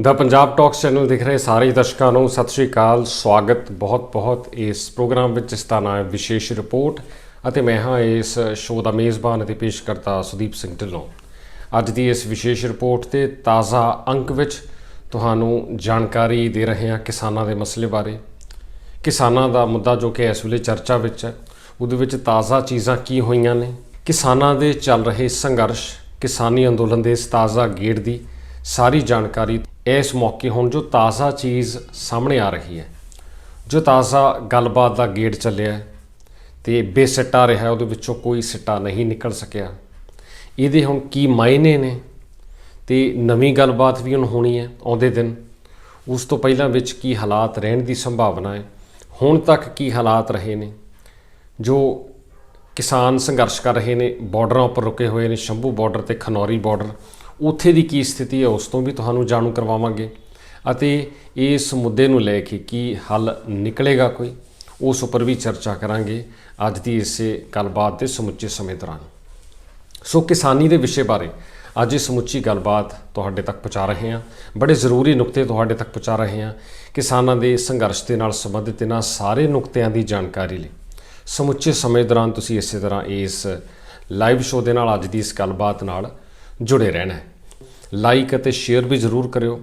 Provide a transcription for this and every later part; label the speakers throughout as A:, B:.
A: ਦਾ Punjab talks channel ਦੇਖ ਰਹੇ ਸਾਰੇ ਦਰਸ਼ਕਾਂ ਨੂੰ ਸਤਿ ਸ਼੍ਰੀ ਅਕਾਲ, ਸਵਾਗਤ, ਬਹੁਤ-ਬਹੁਤ। ਇਸ ਪ੍ਰੋਗਰਾਮ ਵਿੱਚ ਇਸ ਦਾ ਨਾਮ ਹੈ ਵਿਸ਼ੇਸ਼ ਰਿਪੋਰਟ ਅਤੇ ਮੈਂ ਹਾਂ ਇਸ ਸ਼ੋਅ ਦਾ ਮੇਜ਼ਬਾਨ ਅਤੇ ਪੇਸ਼ਕਰਤਾ ਸੁਦੀਪ ਸਿੰਘ ਢਿੱਲੋਂ। ਅੱਜ ਦੀ ਇਸ ਵਿਸ਼ੇਸ਼ ਰਿਪੋਰਟ ਤੇ ਤਾਜ਼ਾ ਅੰਕ ਵਿੱਚ ਤੁਹਾਨੂੰ ਜਾਣਕਾਰੀ ਦੇ ਰਹੇ ਹਾਂ ਕਿਸਾਨਾਂ ਦੇ ਮਸਲੇ ਬਾਰੇ। ਕਿਸਾਨਾਂ ਦਾ ਮੁੱਦਾ ਜੋ ਕਿ ਇਸ ਵੇਲੇ ਚਰਚਾ ਵਿੱਚ ਹੈ, ਉਹਦੇ ਵਿੱਚ ਤਾਜ਼ਾ ਚੀਜ਼ਾਂ ਕੀ ਹੋਈਆਂ ਨੇ? ਕਿਸਾਨਾਂ ਦੇ ਚੱਲ ਰਹੇ ਸੰਘਰਸ਼, ਕਿਸਾਨੀ ਅੰਦੋਲਨ ਦੇ ਇਸ ਤਾਜ਼ਾ ਗੇੜ ਦੀ ਸਾਰੀ ਜਾਣਕਾਰੀ ਇਸ ਮੌਕੇ ਹੁਣ ਜੋ ਤਾਜ਼ਾ ਚੀਜ਼ ਸਾਹਮਣੇ ਆ ਰਹੀ ਹੈ, ਜੋ ਤਾਜ਼ਾ ਗੱਲਬਾਤ ਦਾ ਗੇਟ ਚੱਲਿਆ ਹੈ ਤੇ ਬੇਸਿੱਟਾ ਰਿਹਾ, ਉਹਦੇ ਵਿੱਚੋਂ ਕੋਈ ਸਿੱਟਾ ਨਹੀਂ ਨਿਕਲ ਸਕਿਆ। ਇਹਦੇ ਹੁਣ ਕੀ ਮਾਇਨੇ ਨੇ? ਤੇ ਨਵੀਂ ਗੱਲਬਾਤ ਵੀ ਹੁਣ ਹੋਣੀ ਹੈ ਆਉਂਦੇ ਦਿਨ। ਉਸ ਤੋਂ ਪਹਿਲਾਂ ਵਿੱਚ ਕੀ ਹਾਲਾਤ ਰਹਿਣ ਦੀ ਸੰਭਾਵਨਾ ਹੈ? ਹੁਣ ਤੱਕ ਕੀ ਹਾਲਾਤ ਰਹੇ ਨੇ? ਜੋ ਕਿਸਾਨ ਸੰਘਰਸ਼ ਕਰ ਰਹੇ ਨੇ, ਬਾਰਡਰਾਂ ਉੱਪਰ ਰੁਕੇ ਹੋਏ ਨੇ, ਸ਼ੰਭੂ ਬਾਰਡਰ ਤੇ ਖਨੌਰੀ ਬਾਰਡਰ। ਉੱਥੇ ਦੀ ਕੀ ਸਥਿਤੀ ਹੈ, ਉਸ ਤੋਂ ਵੀ ਤੁਹਾਨੂੰ ਜਾਣੂ ਕਰਵਾਵਾਂਗੇ। ਅਤੇ ਇਸ ਮੁੱਦੇ ਨੂੰ ਲੈ ਕੇ ਕੀ ਹੱਲ ਨਿਕਲੇਗਾ ਕੋਈ, ਉਸ ਉੱਪਰ ਵੀ ਚਰਚਾ ਕਰਾਂਗੇ ਅੱਜ ਦੀ ਇਸੇ ਗੱਲਬਾਤ ਦੇ ਸਮੁੱਚੇ ਸਮੇਂ ਦੌਰਾਨ। ਸੋ ਕਿਸਾਨੀ ਦੇ ਵਿਸ਼ੇ ਬਾਰੇ ਅੱਜ ਇਹ ਸਮੁੱਚੀ ਗੱਲਬਾਤ ਤੁਹਾਡੇ ਤੱਕ ਪਹੁੰਚਾ ਰਹੇ ਹਾਂ। ਬੜੇ ਜ਼ਰੂਰੀ ਨੁਕਤੇ ਤੁਹਾਡੇ ਤੱਕ ਪਹੁੰਚਾ ਰਹੇ ਹਾਂ ਕਿਸਾਨਾਂ ਦੇ ਸੰਘਰਸ਼ ਦੇ ਨਾਲ ਸੰਬੰਧਿਤ ਇਹਨਾਂ ਸਾਰੇ ਨੁਕਤਿਆਂ ਦੀ ਜਾਣਕਾਰੀ ਲਈ। ਸਮੁੱਚੇ ਸਮੇਂ ਦੌਰਾਨ ਤੁਸੀਂ ਇਸੇ ਤਰ੍ਹਾਂ ਇਸ ਲਾਈਵ ਸ਼ੋਅ ਦੇ ਨਾਲ ਅੱਜ ਦੀ ਇਸ ਗੱਲਬਾਤ ਨਾਲ ਜੁੜੇ ਰਹਿਣਾ ਹੈ। ਲਾਈਕ ਅਤੇ ਸ਼ੇਅਰ ਵੀ ਜ਼ਰੂਰ ਕਰਿਓ।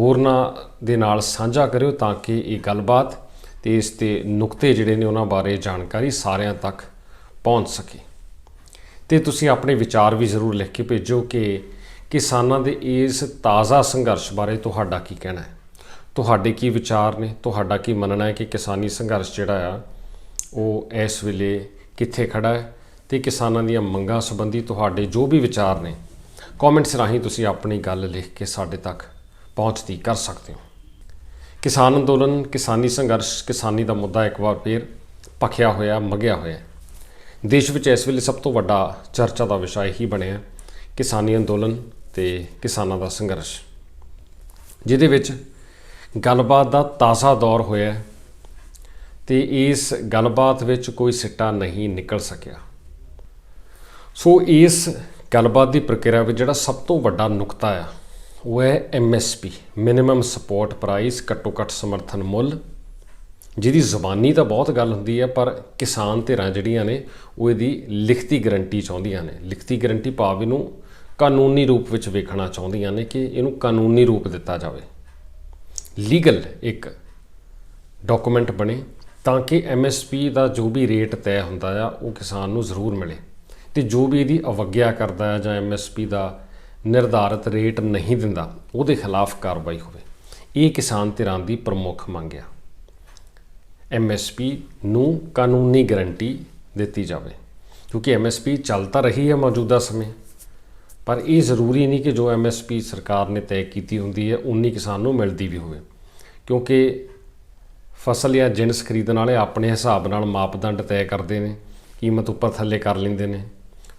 A: ਹੋਰਨਾਂ ਦੇ ਨਾਲ ਸਾਂਝਾ ਕਰਿਓ ਤਾਂ ਕਿ ਇਹ ਗੱਲਬਾਤ ਤੇ ਇਸ ਤੇ ਨੁਕਤੇ ਜਿਹੜੇ ਨੇ ਉਹਨਾਂ ਬਾਰੇ ਜਾਣਕਾਰੀ ਸਾਰਿਆਂ ਤੱਕ ਪਹੁੰਚ ਸਕੇ। ਤੇ ਤੁਸੀਂ ਆਪਣੇ ਵਿਚਾਰ ਵੀ ਜ਼ਰੂਰ ਲਿਖ ਕੇ ਭੇਜੋ ਕਿ ਕਿਸਾਨਾਂ ਦੇ ਇਸ ਤਾਜ਼ਾ ਸੰਘਰਸ਼ ਬਾਰੇ ਤੁਹਾਡਾ ਕੀ ਕਹਿਣਾ ਹੈ? ਤੁਹਾਡੇ ਕੀ ਵਿਚਾਰ ਨੇ? ਤੁਹਾਡਾ ਕੀ ਮੰਨਣਾ ਹੈ ਕਿ ਕਿਸਾਨੀ ਸੰਘਰਸ਼ ਜਿਹੜਾ ਆ, ਉਹ ਇਸ ਵੇਲੇ ਕਿੱਥੇ ਖੜਾ ਹੈ ਤੇ ਕਿਸਾਨਾਂ ਦੀਆਂ ਮੰਗਾਂ ਸੰਬੰਧੀ ਤੁਹਾਡੇ ਜੋ ਵੀ ਵਿਚਾਰ ਨੇ ਕਮੈਂਟਸ ਰਾਹੀਂ ਤੁਸੀਂ ਆਪਣੀ ਗੱਲ ਲਿਖ ਕੇ ਸਾਡੇ ਤੱਕ ਪਹੁੰਚਦੀ ਕਰ ਸਕਦੇ ਹੋ। ਕਿਸਾਨ ਅੰਦੋਲਨ, ਕਿਸਾਨੀ ਸੰਘਰਸ਼, ਕਿਸਾਨੀ ਦਾ ਮੁੱਦਾ ਇੱਕ ਵਾਰ ਫੇਰ ਭਖਿਆ ਹੋਇਆ, ਮਗਿਆ ਹੋਇਆ ਦੇਸ਼ ਵਿੱਚ ਇਸ ਵੇਲੇ ਸਭ ਤੋਂ ਵੱਡਾ ਚਰਚਾ ਦਾ ਵਿਸ਼ਾ ਇਹੀ ਬਣਿਆ, ਕਿਸਾਨੀ ਅੰਦੋਲਨ ਤੇ ਕਿਸਾਨਾਂ ਦਾ ਸੰਘਰਸ਼। ਜਿਹਦੇ ਵਿੱਚ ਗੱਲਬਾਤ ਦਾ ਤਾਜ਼ਾ ਦੌਰ ਹੋਇਆ ਹੈ ਤੇ ਇਸ ਗੱਲਬਾਤ ਵਿੱਚ ਕੋਈ ਸਿੱਟਾ ਨਹੀਂ ਨਿਕਲ ਸਕਿਆ। ਸੋ ਇਸ ਗੱਲਬਾਤ ਦੀ ਪ੍ਰਕਿਰਿਆ ਵਿੱਚ ਜਿਹੜਾ ਸਭ ਤੋਂ ਵੱਡਾ ਨੁਕਤਾ ਆ, ਉਹ ਹੈ ਐਮਐਸਪੀ ਮਿਨੀਮਮ ਸਪੋਰਟ ਪ੍ਰਾਈਸ ਘੱਟੋ ਘੱਟ ਸਮਰਥਨ ਮੁੱਲ। ਜਿਹਦੀ ਜ਼ਬਾਨੀ ਤਾਂ ਬਹੁਤ ਗੱਲ ਹੁੰਦੀ ਹੈ ਪਰ ਕਿਸਾਨ ਧਿਰਾਂ ਜਿਹੜੀਆਂ ਨੇ, ਉਹ ਇਹਦੀ ਲਿਖਤੀ ਗਰੰਟੀ ਚਾਹੁੰਦੀਆਂ ਨੇ। ਲਿਖਤੀ ਗਰੰਟੀ ਭਾਵ ਇਹਨੂੰ ਕਾਨੂੰਨੀ ਰੂਪ ਵਿੱਚ ਵੇਖਣਾ ਚਾਹੁੰਦੀਆਂ ਨੇ ਕਿ ਇਹਨੂੰ ਕਾਨੂੰਨੀ ਰੂਪ ਦਿੱਤਾ ਜਾਵੇ। ਲੀਗਲ ਇੱਕ ਡਾਕੂਮੈਂਟ ਬਣੇ ਤਾਂ ਕਿ ਐਮਐਸਪੀ ਦਾ ਜੋ ਵੀ ਰੇਟ ਤੈਅ ਹੁੰਦਾ ਆ, ਉਹ ਕਿਸਾਨ ਨੂੰ ਜ਼ਰੂਰ ਮਿਲੇ। ਤੇ ਜੋ ਵੀ ਇਹਦੀ ਅਵਗਿਆ ਕਰਦਾ ਹੈ ਜਾਂ ਐਮਐਸਪੀ ਦਾ ਨਿਰਧਾਰਿਤ ਰੇਟ ਨਹੀਂ ਦਿੰਦਾ, ਉਹਦੇ ਖਿਲਾਫ ਕਾਰਵਾਈ ਹੋਵੇ। ਇਹ ਕਿਸਾਨ ਧਿਰਾਂ ਦੀ ਪ੍ਰਮੁੱਖ ਮੰਗ ਆ। ਐਮਐਸਪੀ ਨੂੰ ਕਾਨੂੰਨੀ ਗਰੰਟੀ ਦਿੱਤੀ ਜਾਵੇ, ਕਿਉਂਕਿ ਐਮਐਸਪੀ ਤਾਂ ਰਹੀ ਹੈ ਮੌਜੂਦਾ ਸਮੇਂ, ਪਰ ਇਹ ਜ਼ਰੂਰੀ ਨਹੀਂ ਕਿ ਜੋ ਐਮਐਸਪੀ ਸਰਕਾਰ ਨੇ ਤੈਅ ਕੀਤੀ ਹੁੰਦੀ ਹੈ ਉਨੀ ਕਿਸਾਨ ਨੂੰ ਮਿਲਦੀ ਵੀ ਹੋਵੇ। ਕਿਉਂਕਿ ਫਸਲ ਜਾਂ ਜਿਣਸ ਖਰੀਦਣ ਵਾਲੇ ਆਪਣੇ ਹਿਸਾਬ ਨਾਲ ਮਾਪਦੰਡ ਤੈਅ ਕਰਦੇ ਨੇ, ਕੀਮਤ ਉੱਪਰ ਥੱਲੇ ਕਰ ਲੈਂਦੇ ਨੇ।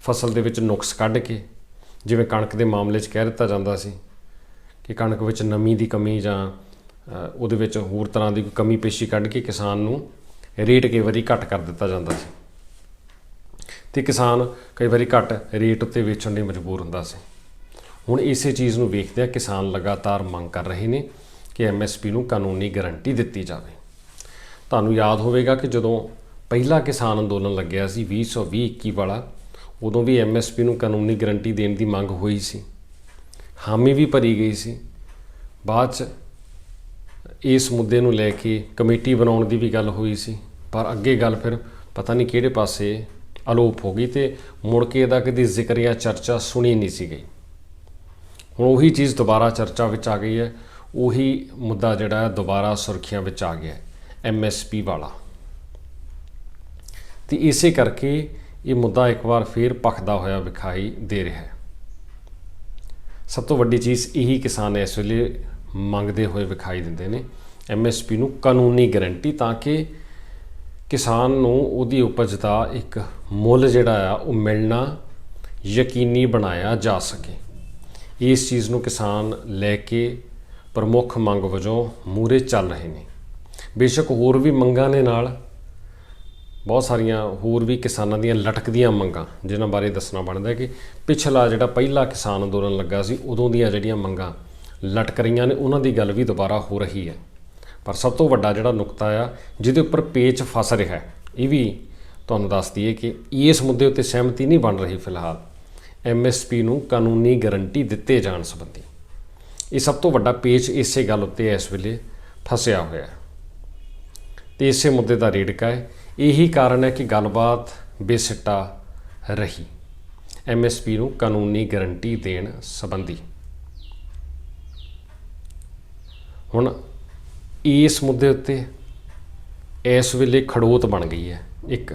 A: ਫਸਲ ਦੇ ਵਿੱਚ ਨੁਕਸ ਕੱਢ ਕੇ, ਜਿਵੇਂ ਕਣਕ ਦੇ ਮਾਮਲੇ 'ਚ ਕਹਿ ਦਿੱਤਾ ਜਾਂਦਾ ਸੀ ਕਿ ਕਣਕ ਵਿੱਚ ਨਮੀ ਦੀ ਕਮੀ ਜਾਂ ਉਹਦੇ ਵਿੱਚ ਹੋਰ ਤਰ੍ਹਾਂ ਦੀ ਕੋਈ ਕਮੀ ਪੇਸ਼ੀ ਕੱਢ ਕੇ ਕਿਸਾਨ ਨੂੰ ਰੇਟ ਕਈ ਵਾਰੀ ਘੱਟ ਕਰ ਦਿੱਤਾ ਜਾਂਦਾ ਸੀ। ਤੇ ਕਿਸਾਨ ਕਈ ਵਾਰੀ ਘੱਟ ਰੇਟ ਉੱਤੇ ਵੇਚਣ ਲਈ ਮਜਬੂਰ ਹੁੰਦਾ ਸੀ। ਹੁਣ ਇਸੇ ਚੀਜ਼ ਨੂੰ ਵੇਖਦਿਆਂ ਕਿਸਾਨ ਲਗਾਤਾਰ ਮੰਗ ਕਰ ਰਹੇ ਨੇ ਕਿ ਐਮਐਸਪੀ ਨੂੰ ਕਾਨੂੰਨੀ ਗਾਰੰਟੀ ਦਿੱਤੀ ਜਾਵੇ। ਤੁਹਾਨੂੰ ਯਾਦ ਹੋਵੇਗਾ ਕਿ ਜਦੋਂ ਪਹਿਲਾ ਕਿਸਾਨ ਅੰਦੋਲਨ ਲੱਗਿਆ ਸੀ 2020-21 ਵਾਲਾ ਉਦੋਂ ਵੀ ਐਮਐਸਪੀ ਨੂੰ ਕਾਨੂੰਨੀ ਗਰੰਟੀ ਦੇਣ ਦੀ ਮੰਗ ਹੋਈ ਸੀ। ਹਾਮੀ ਵੀ ਭਰੀ ਗਈ ਸੀ। ਬਾਅਦ ਚ ਇਸ ਮੁੱਦੇ ਨੂੰ ਲੈ ਕੇ ਕਮੇਟੀ ਬਣਾਉਣ ਦੀ ਵੀ ਗੱਲ ਹੋਈ ਸੀ। ਪਰ ਅੱਗੇ ਗੱਲ ਫਿਰ ਪਤਾ ਨਹੀਂ ਕਿਹੜੇ ਪਾਸੇ ਅਲੋਪ ਹੋ ਗਈ ਤੇ ਮੁੜ ਕੇ ਇਹਦਾ ਕਦੀ ਜ਼ਿਕਰ ਜਾਂ ਚਰਚਾ ਸੁਣੀ ਨਹੀਂ ਸੀ ਗਈ। ਹੁਣ ਉਹੀ ਚੀਜ਼ ਦੁਬਾਰਾ ਚਰਚਾ ਵਿੱਚ ਆ ਗਈ ਹੈ। ਉਹੀ ਮੁੱਦਾ ਜਿਹੜਾ ਹੈ ਦੁਬਾਰਾ ਸੁਰਖੀਆਂ ਵਿੱਚ ਆ ਗਿਆ ਹੈ। ਐਮਐਸਪੀ ਵਾਲਾ। ਤੇ ਇਸੇ ਕਰਕੇ ਇਹ ਮੁੱਦਾ ਇੱਕ ਵਾਰ ਫੇਰ ਪਖਦਾ ਹੋਇਆ ਵਿਖਾਈ ਦੇ ਰਿਹਾ ਹੈ। ਸਭ ਤੋਂ ਵੱਡੀ ਚੀਜ਼ ਇਹੀ ਕਿਸਾਨ ਇਸ ਵੇਲੇ ਮੰਗਦੇ ਹੋਏ ਵਿਖਾਈ ਦਿੰਦੇ ਨੇ। ਐਮਐਸਪੀ ਨੂੰ ਕਾਨੂੰਨੀ ਗਾਰੰਟੀ ਤਾਂ ਕਿ ਕਿਸਾਨ ਨੂੰ ਉਹਦੀ ਉਪਜ ਦਾ ਇੱਕ ਮੁੱਲ ਜਿਹੜਾ ਆ, ਉਹ ਮਿਲਣਾ ਯਕੀਨੀ ਬਣਾਇਆ ਜਾ ਸਕੇ। ਇਸ ਚੀਜ਼ ਨੂੰ ਕਿਸਾਨ ਲੈ ਕੇ ਪ੍ਰਮੁੱਖ ਮੰਗ ਵਜੋਂ ਮੂਰੇ ਚੱਲ ਰਹੇ ਨੇ। ਬੇਸ਼ੱਕ ਹੋਰ ਵੀ ਮੰਗਾਂ ਦੇ ਨਾਲ ਬਹੁਤ ਸਾਰੀਆਂ ਹੋਰ ਵੀ ਕਿਸਾਨਾਂ ਦੀਆਂ ਲਟਕਦੀਆਂ ਮੰਗਾਂ, ਜਿਨ੍ਹਾਂ ਬਾਰੇ ਦੱਸਣਾ ਬਣਦਾ ਕਿ ਪਿਛਲਾ ਜਿਹੜਾ ਪਹਿਲਾ ਕਿਸਾਨ ਅੰਦੋਲਨ ਲੱਗਾ ਸੀ, ਉਦੋਂ ਦੀਆਂ ਜਿਹੜੀਆਂ ਮੰਗਾਂ ਲਟਕ ਰਹੀਆਂ ਨੇ, ਉਹਨਾਂ ਦੀ ਗੱਲ ਵੀ ਦੁਬਾਰਾ ਹੋ ਰਹੀ ਹੈ। ਪਰ ਸਭ ਤੋਂ ਵੱਡਾ ਜਿਹੜਾ ਨੁਕਤਾ ਆ, ਜਿਹਦੇ ਉੱਪਰ ਪੇਚ ਫਸ ਰਿਹਾ ਹੈ, ਇਹ ਵੀ ਤੁਹਾਨੂੰ ਦੱਸ ਦਈਏ ਕਿ ਇਸ ਮੁੱਦੇ ਉੱਤੇ ਸਹਿਮਤੀ ਨਹੀਂ ਬਣ ਰਹੀ ਫਿਲਹਾਲ। ਐਮਐਸਪੀ ਨੂੰ ਕਾਨੂੰਨੀ ਗਾਰੰਟੀ ਦਿੱਤੇ ਜਾਣ ਸੰਬੰਧੀ। ਇਹ ਸਭ ਤੋਂ ਵੱਡਾ ਪੇਚ ਇਸੇ ਗੱਲ ਉੱਤੇ ਇਸ ਵੇਲੇ ਫਸਿਆ ਹੋਇਆ ਹੈ। ਤੇ ਇਸੇ ਮੁੱਦੇ ਦਾ ਰੇੜਕਾ ਹੈ ਇਹੀ ਕਾਰਨ ਹੈ ਕਿ ਗੱਲਬਾਤ ਬੇਸਿੱਟਾ ਰਹੀ। ਐਮਐਸਪੀ ਨੂੰ ਕਾਨੂੰਨੀ ਗਾਰੰਟੀ ਦੇਣ ਸੰਬੰਧੀ। ਹੁਣ ਇਸ ਮੁੱਦੇ ਉੱਤੇ ਇਸ ਵੇਲੇ ਖੜੋਤ ਬਣ ਗਈ ਹੈ। ਇੱਕ,